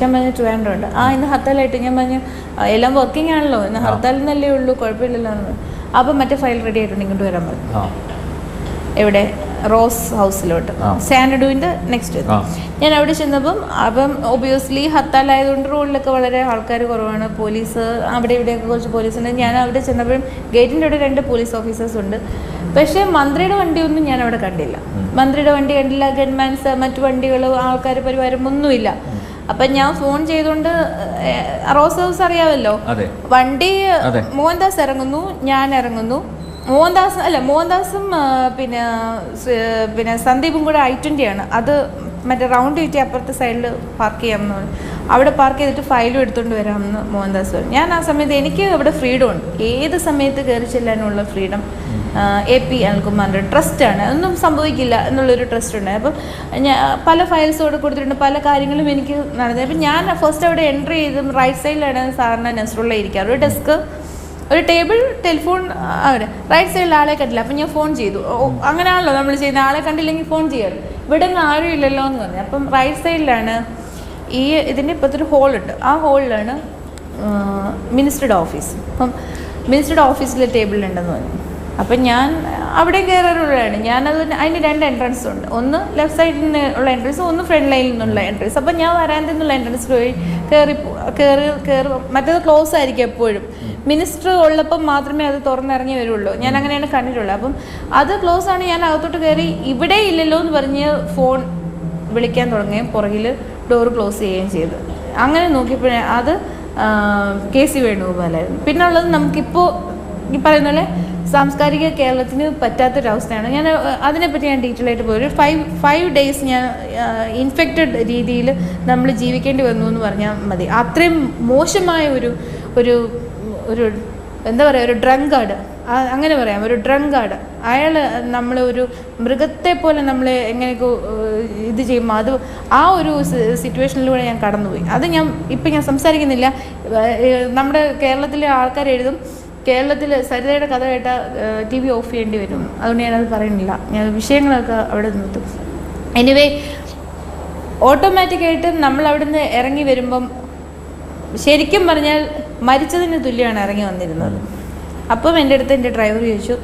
ഞാൻ പറഞ്ഞു ട്രിവാൻഡ്രം ഉണ്ട് ആ ഇന്ന് ഹർത്താലായിട്ട് ഞാൻ പറഞ്ഞു എല്ലാം വർക്കിംഗ് ആണല്ലോ. ഇന്ന് ഹർത്താൽ എന്നല്ലേ ഉള്ളൂ കുഴപ്പമില്ലല്ലോ. അപ്പം മറ്റേ ഫയൽ റെഡി ആയിട്ടുണ്ട് ഇങ്ങോട്ട് വരാൻ പറഞ്ഞു. എവിടെ? റോസ് ഹൗസിലോട്ട്. സാനഡുവിന്റെ നെക്സ്റ്റ്. ഞാൻ അവിടെ ചെന്നപ്പം അപ്പം ഒബിയസ്ലി ഹർത്താലായതുകൊണ്ട് റോഡിലൊക്കെ വളരെ ആൾക്കാർ കുറവാണ്. പോലീസ് അവിടെ ഇവിടെയൊക്കെ കുറച്ച് പോലീസ് ഉണ്ട് ഞാൻ അവിടെ ചെന്നപ്പോഴും ഗേറ്റിന്റെ അവിടെ രണ്ട് പോലീസ് ഓഫീസേഴ്സ് ഉണ്ട്. പക്ഷേ മന്ത്രിയുടെ വണ്ടിയൊന്നും ഞാൻ അവിടെ കണ്ടില്ല മന്ത്രിയുടെ വണ്ടി കണ്ടില്ല ഗൺമാൻസ് മറ്റു വണ്ടികൾ ആൾക്കാർ പരിവാരം ഒന്നുമില്ല. അപ്പം ഞാൻ ഫോൺ ചെയ്തുകൊണ്ട് റോസ് ഹൗസ് അറിയാമല്ലോ വണ്ടി മോഹൻദാസ് ഇറങ്ങുന്നു ഞാൻ ഇറങ്ങുന്നു. മോഹൻദാസ് അല്ല മോഹൻദാസും പിന്നെ പിന്നെ സന്ദീപും കൂടെ ഐ ആണ്. അത് മറ്റേ റൗണ്ട് ചുറ്റി അപ്പുറത്തെ സൈഡിൽ പാർക്ക് ചെയ്യാമെന്ന് പറഞ്ഞു. അവിടെ പാർക്ക് ചെയ്തിട്ട് ഫയലും എടുത്തുകൊണ്ട് വരാമെന്ന് മോഹൻദാസ് പറഞ്ഞു. ഞാൻ ആ സമയത്ത് എനിക്ക് അവിടെ ഫ്രീഡം ഉണ്ട്. ഏത് സമയത്ത് കയറി ചെല്ലാനുള്ള ഫ്രീഡം എ പി അനിൽകുമാറിന്റെ ട്രസ്റ്റാണ് അതൊന്നും സംഭവിക്കില്ല എന്നുള്ളൊരു ട്രസ്റ്റ് ഉണ്ട് അപ്പം ഞാൻ പല ഫയൽസ് കൊടുത്തിട്ടുണ്ട്. പല കാര്യങ്ങളും എനിക്ക് നടന്നത് അപ്പം ഞാൻ ഫസ്റ്റ് അവിടെ എൻട്രി ചെയ്തും റൈറ്റ് സൈഡിലാണ് സാറിന് നെസ്റ്റുള്ള ഇരിക്കാറ്. ഒരു ഡെസ്ക് ഒരു ടേബിൾ ടെലിഫോൺ അവിടെ റൈറ്റ് സൈഡിൽ ആളെ കണ്ടില്ല. അപ്പം ഞാൻ ഫോൺ ചെയ്തു. അങ്ങനെയാണല്ലോ നമ്മൾ ചെയ്യുന്നത്. ആളെ കണ്ടില്ലെങ്കിൽ ഫോൺ ചെയ്യാറ്. ഇവിടെ നിന്ന് ആരും ഇല്ലല്ലോ എന്ന് പറഞ്ഞു. അപ്പം റൈറ്റ് സൈഡിലാണ് ഈ ഇതിന്റെ ഇപ്പോഴത്തെ ഹോളുണ്ട്. ആ ഹോളിലാണ് മിനിസ്റ്ററുടെ ഓഫീസ്. അപ്പം മിനിസ്റ്ററുടെ ഓഫീസിലെ ടേബിളുണ്ടെന്ന് പറഞ്ഞു. അപ്പം ഞാൻ അവിടെ കയറാറുള്ളതാണ്. ഞാനത് അതിന് രണ്ട് എൻട്രൻസ് ഉണ്ട്. ഒന്ന് ലെഫ്റ്റ് സൈഡിൽ നിന്ന് ഉള്ള എൻട്രൻസ് ഒന്ന് ഫ്രണ്ട് ലൈനിൽ നിന്നുള്ള എൻട്രൻസ് അപ്പം ഞാൻ വരാൻ നിന്നുള്ള എൻട്രൻസ് പോയി കയറി കയറി കയറി മറ്റേത് ക്ലോസ് ആയിരിക്കും എപ്പോഴും. മിനിസ്റ്റർ ഉള്ളപ്പം മാത്രമേ അത് തുറന്നിറങ്ങി വരുള്ളൂ. ഞാൻ അങ്ങനെയാണ് കണ്ടിട്ടുള്ളത്. അപ്പം അത് ക്ലോസ് ആണ്. ഞാൻ അകത്തോട്ട് കയറി ഇവിടെ ഇല്ലല്ലോ എന്ന് പറഞ്ഞ് ഫോൺ വിളിക്കാൻ തുടങ്ങുകയും പുറകിൽ ഡോർ ക്ലോസ് ചെയ്യുകയും ചെയ്തു. അങ്ങനെ നോക്കിയപ്പോഴേ അത് കെ സി വേണുഗോപാലായിരുന്നു. പിന്നെ ഉള്ളത് നമുക്കിപ്പോൾ ഈ പറയുന്ന പോലെ സാംസ്കാരിക കേരളത്തിന് പറ്റാത്തൊരവസ്ഥയാണ്. ഞാൻ അതിനെപ്പറ്റി ഞാൻ ഡീറ്റെയിൽ ആയിട്ട് പോയി. ഒരു ഫൈവ് ഫൈവ് ഡേയ്സ് ഞാൻ ഇൻഫെക്റ്റഡ് രീതിയിൽ നമ്മൾ ജീവിക്കേണ്ടി വന്നു എന്ന് പറഞ്ഞാൽ മതി. അത്രയും മോശമായ ഒരു ഒരു ഒരു എന്താ പറയുക ഒരു ഡ്രങ്കാട് അങ്ങനെ പറയാം ഒരു ഡ്രങ്കാട് അയാൾ നമ്മൾ ഒരു മൃഗത്തെ പോലെ നമ്മളെ എങ്ങനെയൊക്കെ ഇത് ചെയ്യുമ്പോൾ അത് ആ ഒരു സിറ്റുവേഷനിലൂടെ ഞാൻ കടന്നുപോയി. അത് ഞാൻ ഇപ്പം ഞാൻ സംസാരിക്കുന്നില്ല. നമ്മുടെ കേരളത്തിലെ ആൾക്കാർ എഴുതും കേരളത്തിൽ സരിതയുടെ കഥ കേട്ട ടി വി ഓഫ് ചെയ്യേണ്ടി വരും. അതുകൊണ്ട് ഞാനത് പറയുന്നില്ല. ഞാൻ വിഷയങ്ങളൊക്കെ അവിടെ നിർത്തും. എനിവേ ഓട്ടോമാറ്റിക്കായിട്ട് നമ്മൾ അവിടുന്ന് ഇറങ്ങി വരുമ്പം ശരിക്കും പറഞ്ഞാൽ മരിച്ചതിന് തുല്യമാണ് ഇറങ്ങി വന്നിരുന്നത്. അപ്പം എന്റെ അടുത്ത് എന്റെ ഡ്രൈവർ ചോദിച്ചു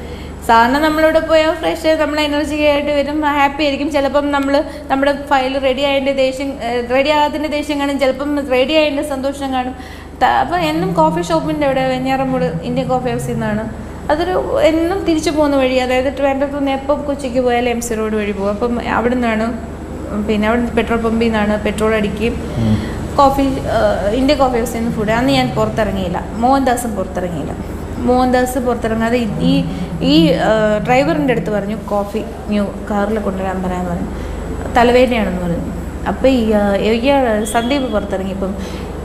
സാറിന് നമ്മളിവിടെ പോയാൽ ഫ്രഷ് നമ്മൾ എനർജി ആയിട്ട് വരും ഹാപ്പി ആയിരിക്കും. ചിലപ്പം നമ്മൾ നമ്മുടെ ഫയൽ റെഡി ആയതിന്റെ ദേഷ്യം റെഡി ആകാത്തതിന്റെ ദേഷ്യം കാണും ചിലപ്പം റെഡി ആയതിന്റെ സന്തോഷം കാണും. അപ്പം എന്നും കോഫി ഷോപ്പിന്റെ അവിടെ വെഞ്ഞാറമ്മൂട് ഇന്ത്യൻ കോഫി ഹൗസിൽ നിന്നാണ്. അതൊരു എന്നും തിരിച്ചു പോകുന്ന വഴി അതായത് ട്രിവാൻഡ്രത്ത് നിന്ന് എപ്പം കൊച്ചിക്ക് പോയാലും എം സി റോഡ് വഴി പോകും. അപ്പം അവിടെ നിന്നാണ് പിന്നെ അവിടെ പെട്രോൾ പമ്പിൽ നിന്നാണ് പെട്രോൾ അടിക്കുകയും. കോഫി ഇന്ത്യ കോഫി ഹൗസിൽ നിന്ന് ഫുഡ് അന്ന് ഞാൻ പുറത്തിറങ്ങിയില്ല. മോഹൻദാസും പുറത്തിറങ്ങിയില്ല. മോഹൻദാസ് പുറത്തിറങ്ങാതെ ഈ- ഈ ഡ്രൈവറിന്റെ അടുത്ത് പറഞ്ഞു കോഫി ന്യൂ കാറിൽ കൊണ്ടുവരാൻ പറയാൻ പറഞ്ഞു. തലവേദനയാണെന്ന് പറഞ്ഞു. അപ്പോൾ ഈ ഇയാൾ സന്ദീപ് പുറത്തിറങ്ങിയപ്പം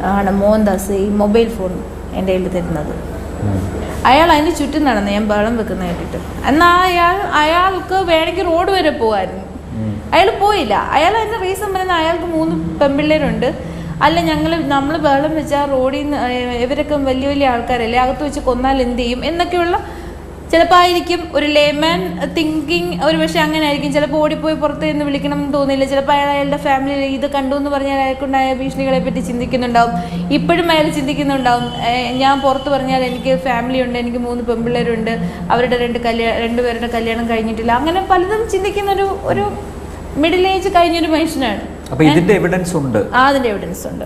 ആണ് മോഹൻദാസ് ഈ മൊബൈൽ ഫോൺ എന്റെ കയ്യിൽ തരുന്നത്. അയാൾ അതിന് ചുറ്റും നടന്നു ഞാൻ ബഹളം വെക്കുന്ന കേട്ടിട്ട്. എന്നാൽ അയാൾ അയാൾക്ക് വേണമെങ്കിൽ റോഡ് വരെ പോകായിരുന്നു അയാൾ പോയില്ല. അയാൾ അതിന്റെ റീസൺ പറയുന്ന അയാൾക്ക് മൂന്ന് പെൺപിള്ളേരുണ്ട് അല്ല ഞങ്ങൾ നമ്മൾ ബഹളം വെച്ചാൽ റോഡിൽ നിന്ന് ഇവരൊക്കെ വലിയ വലിയ ആൾക്കാരല്ലേ അകത്ത് വെച്ച് കൊന്നാൽ എന്ത് ചെയ്യും? എന്നൊക്കെയുള്ള ചിലപ്പോൾ ആയിരിക്കും ഒരു ലേമാൻ തിങ്കിങ് ഒരു പക്ഷേ അങ്ങനെ ആയിരിക്കും. ചിലപ്പോൾ ഓടിപ്പോയി പുറത്ത് നിന്ന് വിളിക്കണം എന്ന് തോന്നില്ല. ചിലപ്പോൾ അയാൾ അയാളുടെ ഫാമിലി ഇത് കണ്ടു എന്ന് പറഞ്ഞാൽ അയാൾക്കുണ്ടായ ഭീഷണികളെ പറ്റി ചിന്തിക്കുന്നുണ്ടാവും. ഇപ്പോഴും അയാൾ ചിന്തിക്കുന്നുണ്ടാവും. ഞാൻ പുറത്ത് പറഞ്ഞാൽ എനിക്ക് ഫാമിലി ഉണ്ട് എനിക്ക് മൂന്ന് പെൺപിള്ളേരുണ്ട് അവരുടെ രണ്ട് കല്യാണം രണ്ടുപേരുടെ കല്യാണം കഴിഞ്ഞിട്ടില്ല. അങ്ങനെ പലതും ചിന്തിക്കുന്ന ഒരു ഒരു മിഡിൽ ഏജ് കഴിഞ്ഞൊരു മനുഷ്യനാണ്. അപ്പൊ ഇതിന്റെ എവിഡൻസ് ഉണ്ട്. ആ അതിന്റെ എവിഡൻസ് ഉണ്ട്.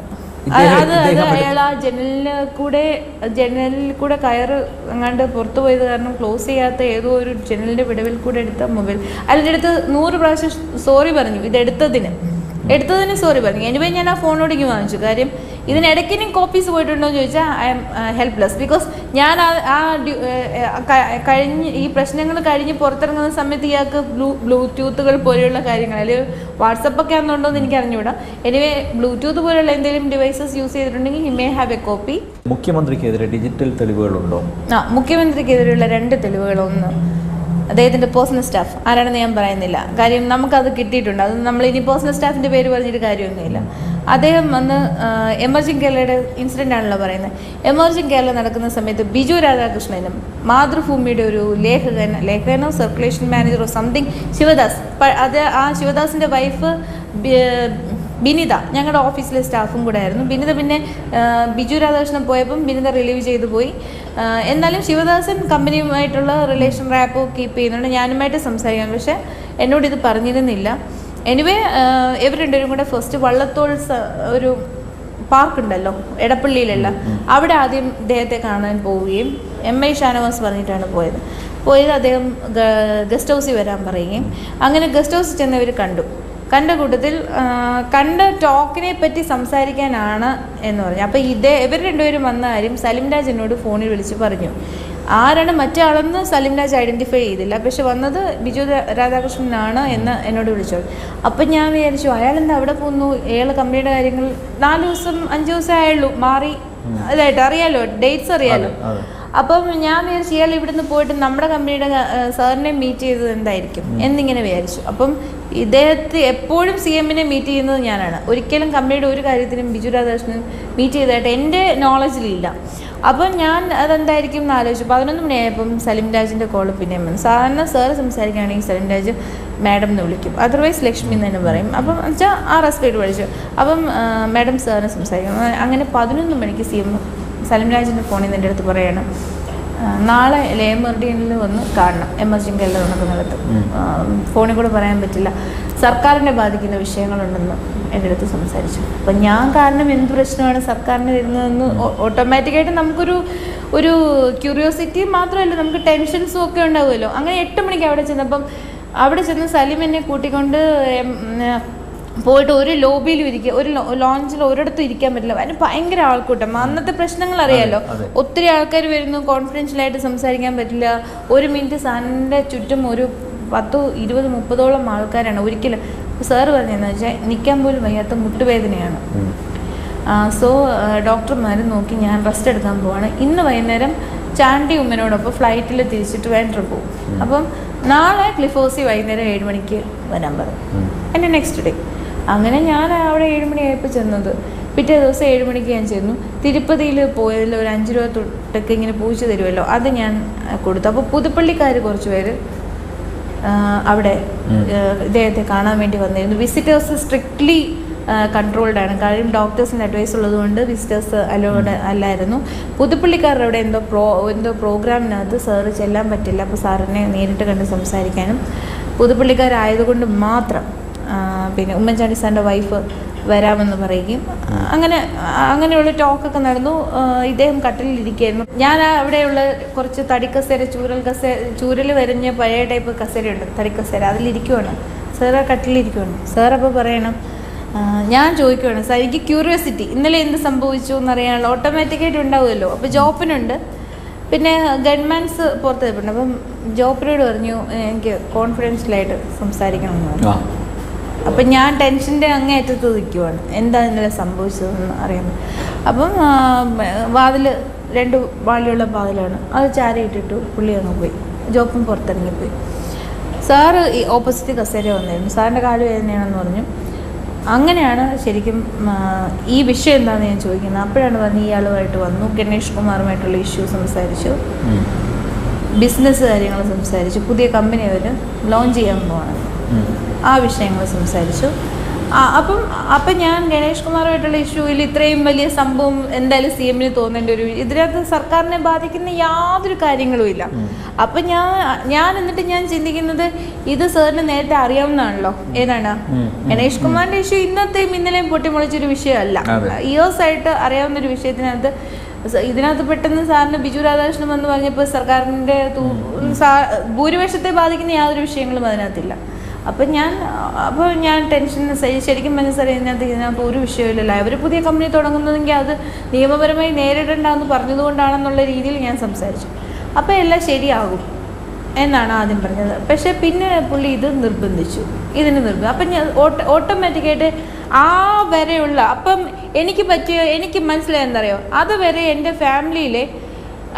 അത് അത് അയാൾ ആ ജനലിന് കൂടെ ജനലിൽ കൂടെ കയറ് അങ്ങാണ്ട് പുറത്തു പോയത് കാരണം ക്ലോസ് ചെയ്യാത്ത ഏതോ ഒരു ജനലിന്റെ വിടവിൽ കൂടെ എടുത്ത മൊബൈൽ. അതിന്റെ അടുത്ത് നൂറ് പ്രാവശ്യം സോറി പറഞ്ഞു. ഇത് എടുത്തതിന്. എടുത്തതിന് സോറി പറഞ്ഞു. എനിവേ ഞാൻ ആ ഫോണോടേക്ക് വാങ്ങിച്ചു. കാര്യം ഇതിനിടയ്ക്ക് ഇനി കോപ്പീസ് പോയിട്ടുണ്ടോ എന്ന് ചോദിച്ചാൽ ഐ എം ഹെൽപ്ലെസ് ബിക്കോസ് ഞാൻ ആ കഴിഞ്ഞ് ഈ പ്രശ്നങ്ങൾ കഴിഞ്ഞ് പുറത്തിറങ്ങുന്ന സമയത്ത് ഇയാൾക്ക് ബ്ലൂ ബ്ലൂടൂത്തുകൾ പോലെയുള്ള കാര്യങ്ങൾ അല്ലെങ്കിൽ വാട്സപ്പൊക്കെ ആണെന്നുണ്ടോ എന്ന് എനിക്ക് അറിഞ്ഞുകൂടാ. എനിവേ ബ്ലൂടൂത്ത് പോലെയുള്ള എന്തെങ്കിലും ഡിവൈസസ് യൂസ് ചെയ്തിട്ടുണ്ടെങ്കിൽ he may have a copy മുഖ്യമന്ത്രിക്കെതിരെ ഡിജിറ്റൽ തെളിവുകളുണ്ടോ? ആ മുഖ്യമന്ത്രിക്കെതിരെയുള്ള രണ്ട് തെളിവുകൾ ഒന്ന് അദ്ദേഹത്തിന്റെ പേഴ്സണൽ സ്റ്റാഫ് ആരാണെന്ന് ഞാൻ പറയുന്നില്ല. കാര്യം നമുക്കത് കിട്ടിയിട്ടുണ്ട്. അത് നമ്മൾ ഇനി പേഴ്സണൽ സ്റ്റാഫിന്റെ പേര് പറഞ്ഞിട്ട് കാര്യമൊന്നുമില്ല. അദ്ദേഹം വന്ന് എമർജിംഗ് കേരളയുടെ ഇൻസിഡന്റ് ആണല്ലോ പറയുന്നത്. എമർജിംഗ് കേരള നടക്കുന്ന സമയത്ത് ബിജു രാധാകൃഷ്ണനും മാതൃഭൂമിയുടെ ഒരു ലേഖകൻ ലേഖകനോ സർക്കുലേഷൻ മാനേജറോ സംതിങ് ശിവദാസ് അത് ആ ശിവദാസിന്റെ വൈഫ് ബിനിത ഞങ്ങളുടെ ഓഫീസിലെ സ്റ്റാഫും കൂടെ ആയിരുന്നു. ബിനിത പിന്നെ ബിജു രാധാകൃഷ്ണൻ പോയപ്പം ബിനിത റിലീവ് ചെയ്തു പോയി. എന്നാലും ശിവദാസൻ കമ്പനിയുമായിട്ടുള്ള റിലേഷൻ റാപ്പ് കീപ്പ് ചെയ്യുന്നുണ്ട്. ഞാനുമായിട്ട് സംസാരിക്കാൻ പക്ഷേ എന്നോട് ഇത് പറഞ്ഞിരുന്നില്ല. എനിവേ ഇവർ രണ്ടുപേരും കൂടെ ഫസ്റ്റ് വള്ളത്തോൾ ഒരു പാർക്ക് ഉണ്ടല്ലോ എടപ്പള്ളിയിലുള്ള. അവിടെ ആദ്യം ഇദ്ദേഹത്തെ കാണാൻ പോവുകയും എം ഐ ഷാനവാസ് പറഞ്ഞിട്ടാണ് പോയത്. പോയത് അദ്ദേഹം ഗസ്റ്റ് ഹൗസിൽ വരാൻ പറയുകയും. അങ്ങനെ ഗസ്റ്റ് ഹൗസിൽ ചെന്നവർ കണ്ടു. കണ്ട കൂട്ടത്തിൽ കണ്ട ടോക്കിനെ പറ്റി സംസാരിക്കാനാണ് എന്ന് പറഞ്ഞു. അപ്പോൾ ഇതേ ഇവർ രണ്ടുപേരും വന്ന കാര്യം സലിം രാജ് എന്നോട് ഫോണിൽ വിളിച്ച് പറഞ്ഞു. ആരാണ് മറ്റേ ആളെന്ന് സലിം രാജ് ഐഡന്റിഫൈ ചെയ്തില്ല. പക്ഷെ വന്നത് ബിജു രാധാകൃഷ്ണനാണ് എന്ന് എന്നോട് വിളിച്ചു. അപ്പം ഞാൻ വിചാരിച്ചു അയാൾ എന്താ അവിടെ പോകുന്നു? അയാൾ കമ്പനിയുടെ കാര്യങ്ങൾ നാല് ദിവസം അഞ്ച് ദിവസം ആയുള്ളൂ. മാറി അതായിട്ട് അറിയാലോ ഡേറ്റ്സ് അറിയാലോ. അപ്പം ഞാൻ വിചാരിച്ചു ഇയാൾ ഇവിടുന്ന് പോയിട്ട് നമ്മുടെ കമ്പനിയുടെ സാറിനെ മീറ്റ് ചെയ്തത് എന്തായിരിക്കും എന്നിങ്ങനെ വിചാരിച്ചു. അപ്പം ഇദ്ദേഹത്തെ എപ്പോഴും സി എമ്മിനെ മീറ്റ് ചെയ്യുന്നത് ഞാനാണ്. ഒരിക്കലും കമ്പനിയുടെ ഒരു കാര്യത്തിനും ബിജു രാധാകൃഷ്ണൻ മീറ്റ് ചെയ്തതായിട്ട് എന്റെ നോളജിലില്ല അപ്പം ഞാൻ അതെന്തായിരിക്കും എന്ന് ആലോചിച്ചു. പതിനൊന്ന് മണിയായപ്പം സലിം രാജിന്റെ കോൾ പിന്നെ വന്നു. സാധാരണ സാറ് സംസാരിക്കുകയാണെങ്കിൽ സലിം രാജ് മാഡം എന്ന് വിളിക്കും. അതർവൈസ് ലക്ഷ്മി എന്ന് തന്നെ പറയും. അപ്പം വെച്ചാൽ ആ റെസ്പെക്ട് വിളിച്ചു അപ്പം മാഡം സാറിന് സംസാരിക്കും. അങ്ങനെ പതിനൊന്ന് മണിക്ക് സി എം സലിം രാജിന്റെ ഫോണിൽ നിന്ന് എന്റെ അടുത്ത് പറയണം. നാളെ ലേമർഡിയനിൽ വന്ന് കാണണം. എം എമർജിംഗ് നടക്കുന്ന നടക്കുന്നിടത്ത് ഫോണിൽ കൂടെ പറയാൻ പറ്റില്ല. സർക്കാരിനെ ബാധിക്കുന്ന വിഷയങ്ങളുണ്ടെന്ന് എന്റെ അടുത്ത് സംസാരിച്ചു. അപ്പം ഞാൻ കാരണം എന്ത് പ്രശ്നമാണ് സർക്കാരിന് വരുന്നതെന്ന് ഓട്ടോമാറ്റിക്കായിട്ട് നമുക്കൊരു ഒരു ക്യൂരിയോസിറ്റി മാത്രമല്ല നമുക്ക് ടെൻഷൻസും ഒക്കെ ഉണ്ടാവുമല്ലോ. അങ്ങനെ എട്ട് മണിക്ക് അവിടെ ചെന്നപ്പം അവിടെ ചെന്ന് സലിം എന്നെ കൂട്ടിക്കൊണ്ട് പോയിട്ട് ഒരു ലോബിയിലും ഇരിക്കുക ഒരു ലോഞ്ചിൽ ഒരിടത്തും ഇരിക്കാൻ പറ്റില്ല. അതിന് ഭയങ്കര ആൾക്കൂട്ടം. അന്നത്തെ പ്രശ്നങ്ങൾ അറിയാലോ? ഒത്തിരി ആൾക്കാർ വരുന്നു കോൺഫിഡൻഷ്യലായിട്ട് സംസാരിക്കാൻ പറ്റില്ല. ഒരു മിനിറ്റ് സാറിന്റെ ചുറ്റും ഒരു പത്ത് ഇരുപത് മുപ്പതോളം ആൾക്കാരാണ്. ഒരിക്കലും സാറ് പറഞ്ഞതെന്ന് വെച്ചാൽ നിൽക്കാൻ പോലും വയ്യാത്ത മുട്ടുവേദനയാണ്. സോ ഡോക്ടർമാർ നോക്കി ഞാൻ റെസ്റ്റ് എടുക്കാൻ പോവാണ്. ഇന്ന് വൈകുന്നേരം ചാണ്ടി ഉമ്മനോടൊപ്പം ഫ്ലൈറ്റിൽ തിരിച്ചിട്ട് വേണ്ടർ പോകും അപ്പം നാളെ ക്ലിഫോസി വൈകുന്നേരം ഏഴ് മണിക്ക് വരാൻ പറഞ്ഞു എന്റെ നെക്സ്റ്റ് ഡേ അങ്ങനെ ഞാൻ അവിടെ ഏഴ് മണിയായപ്പോൾ ചെന്നത്. പിറ്റേ ദിവസം ഏഴ് മണിക്ക് ഞാൻ ചെന്നു. തിരുപ്പതിയിൽ പോയതിൽ ഒരു അഞ്ച് രൂപ തൊട്ടൊക്കെ ഇങ്ങനെ പൂച്ച തരുമല്ലോ അത് ഞാൻ കൊടുത്തു. അപ്പോൾ പുതുപ്പള്ളിക്കാർ കുറച്ച് പേര് അവിടെ ഇദ്ദേഹത്തെ കാണാൻ വേണ്ടി വന്നിരുന്നു. വിസിറ്റേഴ്സ് സ്ട്രിക്ട്ലി കൺട്രോൾഡ് ആണ്. കാര്യം ഡോക്ടേഴ്സിന്റെ അഡ്വൈസ് ഉള്ളതുകൊണ്ട് വിസിറ്റേഴ്സ് അലോഡ് അല്ലായിരുന്നു. പുതുപ്പള്ളിക്കാരുടെ അവിടെ എന്തോ പ്രോ എന്തോ പ്രോഗ്രാമിനകത്ത് സാറ് ചെല്ലാൻ പറ്റില്ല. അപ്പോൾ സാറിനെ നേരിട്ട് കണ്ട് സംസാരിക്കാനും പുതുപ്പള്ളിക്കാരായതുകൊണ്ട് മാത്രം പിന്നെ ഉമ്മൻചാണ്ടി സാറിന്റെ വൈഫ് വരാമെന്ന് പറയുകയും അങ്ങനെ അങ്ങനെയുള്ള ടോക്കൊക്കെ നടന്നു. ഇദ്ദേഹം കട്ടിലിരിക്കുകയായിരുന്നു ഞാൻ അവിടെയുള്ള കുറച്ച് തടിക്കസേര ചൂരൽ കസേര ചൂരൽ വരഞ്ഞ പഴയ ടൈപ്പ് കസേരയുണ്ട് തടിക്കസേര അതിലിരിക്കുവാണ്. സാർ കട്ടിലിരിക്കുവാണ്. സാർ അപ്പോൾ പറയണം ഞാൻ ചോദിക്കുവാണ് സാർ എനിക്ക് ക്യൂരിയോസിറ്റി ഇന്നലെ എന്ത് സംഭവിച്ചു എന്നറിയാനുള്ള ഓട്ടോമാറ്റിക്കായിട്ട് ഉണ്ടാവുമല്ലോ. അപ്പോൾ ജോപ്പിനുണ്ട്. പിന്നെ ഗൺമാൻസ് പുറത്ത് നിൽപ്പുണ്ട് അപ്പം ജോപ്പിനോട് പറഞ്ഞു എനിക്ക് കോൺഫിഡൻഷ്യലായിട്ട് സംസാരിക്കണം എന്ന് പറഞ്ഞു. അപ്പം ഞാൻ ടെൻഷന്റെ അങ്ങേയറ്റത്ത് നിൽക്കുവാണ് എന്താ ഇന്നലെ സംഭവിച്ചതെന്ന് അറിയാൻ അപ്പം വാതിൽ രണ്ട് വാളിയുള്ള വാതിലാണ്. അത് ചാരയിട്ടിട്ടു പുള്ളി അങ്ങ് പോയി. ജോപ്പും പുറത്തിറങ്ങിപ്പോയി. സാറ് ഈ ഓപ്പോസിറ്റ് കസേര വന്നിരുന്നു. സാറിന്റെ കാൽ വേദനയാണെന്ന് പറഞ്ഞു. അങ്ങനെയാണ് ശരിക്കും ഈ വിഷയം എന്താണെന്ന് ഞാൻ ചോദിക്കുന്നത്. അപ്പോഴാണ് പറഞ്ഞ് ഇയാളുമായിട്ട് വന്നു. ഗണേഷ് കുമാറുമായിട്ടുള്ള ഇഷ്യൂ സംസാരിച്ചു. ബിസിനസ് കാര്യങ്ങൾ സംസാരിച്ചു. പുതിയ കമ്പനി അവർ ലോഞ്ച് ചെയ്യാൻ പോവാണ്. ആ വിഷയങ്ങൾ സംസാരിച്ചു. ആ, അപ്പം അപ്പം ഞാൻ ഗണേഷ് കുമാറുമായിട്ടുള്ള ഇഷ്യൂവിൽ ഇത്രയും വലിയ സംഭവം എന്തായാലും സി എമ്മിന് തോന്നേണ്ട ഒരു ഇതിനകത്ത് സർക്കാരിനെ ബാധിക്കുന്ന യാതൊരു കാര്യങ്ങളും ഇല്ല. അപ്പം ഞാൻ ഞാൻ എന്നിട്ട് ഞാൻ ചിന്തിക്കുന്നത് ഇത് സാറിന് നേരത്തെ അറിയാവുന്നതാണല്ലോ. ഏതാണ്. ഗണേഷ് കുമാറിന്റെ ഇഷ്യൂ ഇന്നത്തെയും ഇന്നലെയും പൊട്ടിമുളച്ചൊരു വിഷയമല്ല. ഇയേഴ്സ് ആയിട്ട് അറിയാവുന്ന ഒരു വിഷയത്തിനകത്ത് ഇതിനകത്ത് പെട്ടെന്ന് സാറിന് ബിജു രാധാകൃഷ്ണൻ എന്ന് പറഞ്ഞപ്പോൾ സർക്കാരിന്റെ ഭൂരിപക്ഷത്തെ ബാധിക്കുന്ന യാതൊരു വിഷയങ്ങളും അതിനകത്തില്ല. അപ്പം ഞാൻ അപ്പോൾ ഞാൻ ടെൻഷൻ ശരിക്കും മനസ്സിലായി ഇതിനകത്ത് ഇതിനകത്ത് ഒരു വിഷയമില്ലല്ലോ അവർ പുതിയ കമ്പനി തുടങ്ങുന്നതെങ്കിൽ അത് നിയമപരമായി നേരിടണ്ടെന്ന് പറഞ്ഞതുകൊണ്ടാണെന്നുള്ള രീതിയിൽ ഞാൻ സംസാരിച്ചു. അപ്പോൾ എല്ലാം ശരിയാകും എന്നാണ് ആദ്യം പറഞ്ഞത്. പക്ഷേ പിന്നെ പുള്ളി ഇത് നിർബന്ധിച്ചു. ഇതിന് നിർബന്ധം അപ്പം ഞാൻ ഓട്ടോമാറ്റിക്കായിട്ട് ആ വരെയുള്ള അപ്പം എനിക്ക് പറ്റിയ എനിക്ക് മനസ്സിലായെന്നറിയോ അതുവരെ അത് വരെ എന്റെ ഫാമിലിയിലെ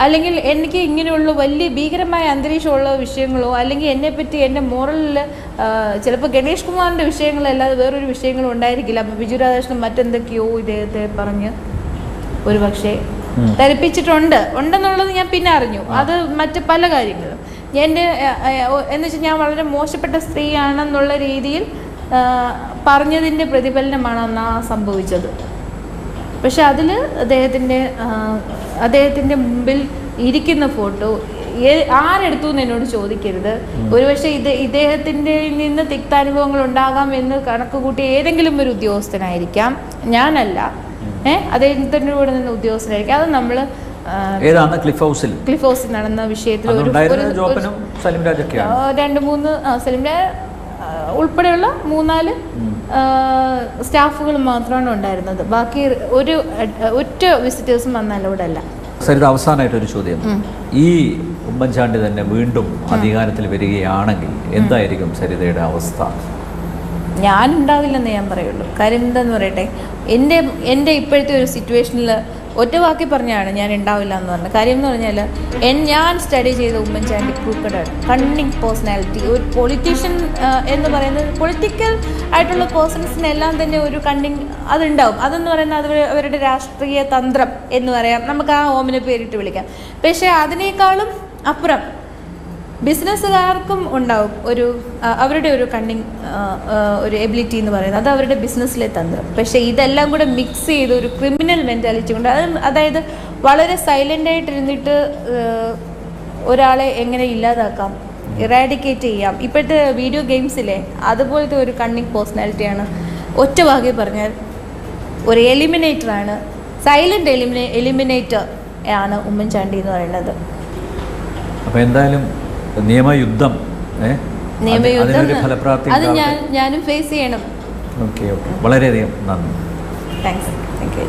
അല്ലെങ്കിൽ എനിക്ക് ഇങ്ങനെയുള്ള വലിയ ഭീകരമായ അന്തരീക്ഷമുള്ള വിഷയങ്ങളോ അല്ലെങ്കിൽ എന്നെപ്പറ്റി എന്റെ മോറലിൽ ചിലപ്പോൾ ഗണേഷ് കുമാറിന്റെ വിഷയങ്ങളല്ലാതെ വേറൊരു വിഷയങ്ങളും ഉണ്ടായിരിക്കില്ല. അപ്പോൾ ബിജു രാധാകൃഷ്ണൻ മറ്റെന്തൊക്കെയോ ഇദ്ദേഹത്തെ പറഞ്ഞ് ഒരു പക്ഷേ. ധരിപ്പിച്ചിട്ടുണ്ട്. ഉണ്ടെന്നുള്ളത് ഞാൻ പിന്നെ അറിഞ്ഞു. അത് മറ്റ് പല കാര്യങ്ങളും. എന്റെ എന്ന് വെച്ചാൽ ഞാൻ വളരെ മോശപ്പെട്ട സ്ത്രീയാണെന്നുള്ള രീതിയിൽ പറഞ്ഞതിന്റെ പ്രതിഫലനമാണ് അന്ന് സംഭവിച്ചത്. പക്ഷെ അതിൽ അദ്ദേഹത്തിന്റെ അദ്ദേഹത്തിന്റെ മുമ്പിൽ ഇരിക്കുന്ന ഫോട്ടോ ആരെടുത്തു എന്ന് എന്നോട് ചോദിക്കരുത്. ഒരുപക്ഷെ ഇത് ഇദ്ദേഹത്തിന്റെ നിന്ന് തിക്താനുഭവങ്ങൾ ഉണ്ടാകാം എന്ന് കണക്ക് കൂട്ടി ഏതെങ്കിലും ഒരു ഉദ്യോഗസ്ഥനായിരിക്കാം. ഞാനല്ല. ഏഹ് അദ്ദേഹത്തിന്റെ കൂടെ നിന്ന് ഉദ്യോഗസ്ഥനായിരിക്കാം. അത് നമ്മൾ ഏതാണ്? ക്ലിഫ് ഹൗസിൽ. ക്ലിഫ് ഹൗസിൽ നടന്ന വിഷയത്തിൽ ഒരു രണ്ട് മൂന്ന് സലിം ഉൾപ്പെടെയുള്ള മൂന്നാൽ സ്റ്റാഫുകൾ മാത്രമാണ് ഉണ്ടായിരുന്നത്. ബാക്കി ഒരു ഒറ്റ വിസിറ്റേഴ്സും വന്ന അലൗഡ് അല്ല. സരിത അവസാനമായിട്ടൊരു ചോദ്യം. ഈ ഉമ്മൻചാണ്ടി തന്നെ വീണ്ടും അധികാരത്തിൽ വരികയാണെങ്കിൽ എന്തായിരിക്കും സരിതയുടെ അവസ്ഥ? ഞാൻ ഉണ്ടാവില്ലെന്ന് ഞാൻ പറയുള്ളൂ. കാര്യം എന്താന്ന് പറയട്ടെ? എന്റെ എന്റെ ഇപ്പോഴത്തെ ഒരു സിറ്റുവേഷനിൽ ഒറ്റ വാക്കി പറഞ്ഞാണ് ഞാൻ ഉണ്ടാവില്ല എന്ന് പറഞ്ഞത്. കാര്യം എന്ന് പറഞ്ഞാൽ എൻ ഞാൻ സ്റ്റഡി ചെയ്ത ഉമ്മൻചാണ്ടി ക്രൂക്കഡാണ് കണ്ണിങ് പേഴ്സണാലിറ്റി ഒരു പൊളിറ്റീഷ്യൻ എന്ന് പറയുന്നത് പൊളിറ്റിക്കൽ ആയിട്ടുള്ള പേഴ്സൺസിനെല്ലാം തന്നെ ഒരു കണ്ണിങ് അതുണ്ടാവും. അതെന്ന് പറയുന്നത് അത് അവരുടെ രാഷ്ട്രീയ തന്ത്രം എന്ന് പറയാം. നമുക്ക് ആ ഓമിനെ പേരിട്ട് വിളിക്കാം. പക്ഷേ അതിനേക്കാളും അപ്പുറം ബിസിനസ്സുകാർക്കും ഉണ്ടാവും ഒരു അവരുടെ ഒരു കണ്ണിങ് ഒരു എബിലിറ്റി എന്ന് പറയുന്നത്. അത് അവരുടെ ബിസിനസ്സിലെ തന്ത്രം. പക്ഷേ ഇതെല്ലാം കൂടെ മിക്സ് ചെയ്ത് ഒരു ക്രിമിനൽ മെന്റാലിറ്റി കൊണ്ട് അത് അതായത് വളരെ സൈലന്റ് ആയിട്ടിരുന്നിട്ട് ഒരാളെ എങ്ങനെ ഇല്ലാതാക്കാം ഇറാഡിക്കേറ്റ് ചെയ്യാം. ഇപ്പോഴത്തെ വീഡിയോ ഗെയിംസിലെ അതുപോലത്തെ ഒരു കണ്ണിങ് പേഴ്സണാലിറ്റിയാണ് ഒറ്റ വാക്കി പറഞ്ഞാൽ ഒരു എലിമിനേറ്ററാണ് സൈലന്റ് എലിമിനേ എലിമിനേറ്റർ ആണ് ഉമ്മൻചാണ്ടി എന്ന് പറയുന്നത്. അപ്പോൾ എന്തായാലും നിയമയുദ്ധം അതിനൊരു ഫലപ്രാപ്തി അത് ഞാൻ ഞാനും ഫേസ് ചെയ്യണം. ഓക്കെ ഓക്കെ വളരെയധികം നന്ദി. Thanks thank you